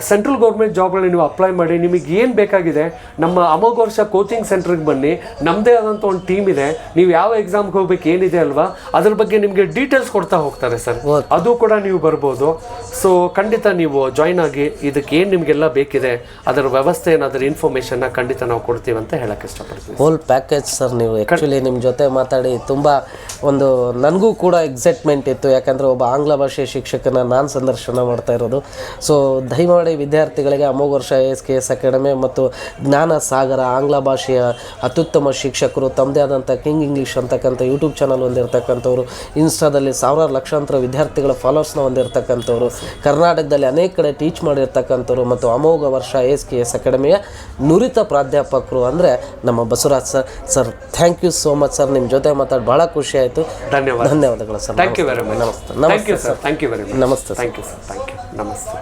ಸೆಂಟ್ರಲ್ ಗೌರ್ಮೆಂಟ್ ಜಾಬ್ಗಳನ್ನ ನೀವು ಅಪ್ಲೈ ಮಾಡಿ ನಿಮಗೆ ಏನು ಬೇಕಾಗಿದೆ ನಮ್ಮ ಅಮೋಘ ವರ್ಷ ಕೋಚಿಂಗ್ ಸೆಂಟರ್ಗೆ ಬನ್ನಿ ನಮ್ಮದೇ ಆದಂಥ ಒಂದು ಟೀಮ್ ಇದೆ ನೀವು ಯಾವ ಎಕ್ಸಾಮ್ಗೆ ಹೋಗ್ಬೇಕು ಏನಿದೆ ಅಲ್ವಾ ಅದ್ರ ಬಗ್ಗೆ ನಿಮಗೆ ಡೀಟೇಲ್ಸ್ ಕೊಡ್ತಾ ಹೋಗ್ತಾರೆ ಸರ್. ಅದು ಕೂಡ ನೀವು ಬರ್ಬೋದು. ಸೊ ಖಂಡಿತ ನೀವು ಜಾಯ್ನ್ ಆಗಿ ಇದಕ್ಕೆ ಏನು ನಿಮಗೆಲ್ಲ ಬೇಕಿದೆ ಅದರ ವ್ಯವಸ್ಥೆ ಏನಾದರೂ ಇನ್ಫಾರ್ಮೇಷನ್ನ ಖಂಡಿತ ನಾವು ಕೊಡ್ತೀವಿ ಅಂತ ಹೇಳಕ್ಕೆ ಇಷ್ಟಪಡ್ತೀವಿ ಹೋಲ್ ಪ್ಯಾಕೇಜ್ ಸರ್ ನೀವು ಆ್ಯಕ್ಚುಲಿ ನಿಮ್ಮ ಜೊತೆ ಮಾತಾಡಿ ತುಂಬ ಒಂದು ನನಗೂ ಕೂಡ ಎಕ್ಸೈಟ್ಮೆಂಟ್ ಇತ್ತು. ಯಾಕಂದರೆ ಒಬ್ಬ ಆಂಗ್ಲ ಭಾಷೆ ಶಿಕ್ಷಕನ ನಾನು ಸಂದರ್ಶನ ಮಾಡ್ತಾ ಇರೋದು. ಸೊ ದಯಮಾಡಿ ವಿದ್ಯಾರ್ಥಿಗಳಿಗೆ ಅಮೋಘ ವರ್ಷ ಎಸ್ ಕೆ ಎಸ್ ಅಕಾಡೆಮಿ ಮತ್ತು ಜ್ಞಾನ ಸಾಗರ ಆಂಗ್ಲ ಭಾಷೆಯ ಅತ್ಯುತ್ತಮ ಶಿಕ್ಷಕರು ತಮ್ಮದೇ ಆದಂಥ ಕಿಂಗ್ ಇಂಗ್ಲೀಷ್ ಅಂತಕ್ಕಂಥ ಯೂಟ್ಯೂಬ್ ಚಾನಲ್ ಹೊಂದಿರತಕ್ಕಂಥವ್ರು ಇನ್ಸ್ಟಾದಲ್ಲಿ ಸಾವಿರಾರು ಲಕ್ಷಾಂತರ ವಿದ್ಯಾರ್ಥಿಗಳ ಫಾಲೋವರ್ಸ್ನ ಹೊಂದಿರತಕ್ಕಂಥವ್ರು. ಕರ್ನಾಟಕದಲ್ಲಿ ಅನೇಕ ಕಡೆ ಟೀಚ್ ಮಾಡಿರ್ತಕ್ಕಂಥವ್ರು ಮತ್ತು ಅಮೋಘ ವರ್ಷ ಎಸ್ ಕೆ ಎಸ್ ಅಕಾಡೆಮಿಯ ನುರಿತ ಪ್ರಾಧ್ಯಾಪಕರು ಅಂದರೆ ನಮ್ಮ Basavaraj sir. Sir thank you so much sir ನಿಮ್ಮ ಜೊತೆ ಮಾತಾಡಿ ಭಾಳ ಖುಷಿ ಆಯಿತು. ಧನ್ಯವಾದ. ಧನ್ಯವಾದಗಳು sir thank you very much ನಮಸ್ತೆ. ನಮಸ್ತೆ sir thank you very much ನಮಸ್ತೆ thank you sir thank you ನಮಸ್ತೆ.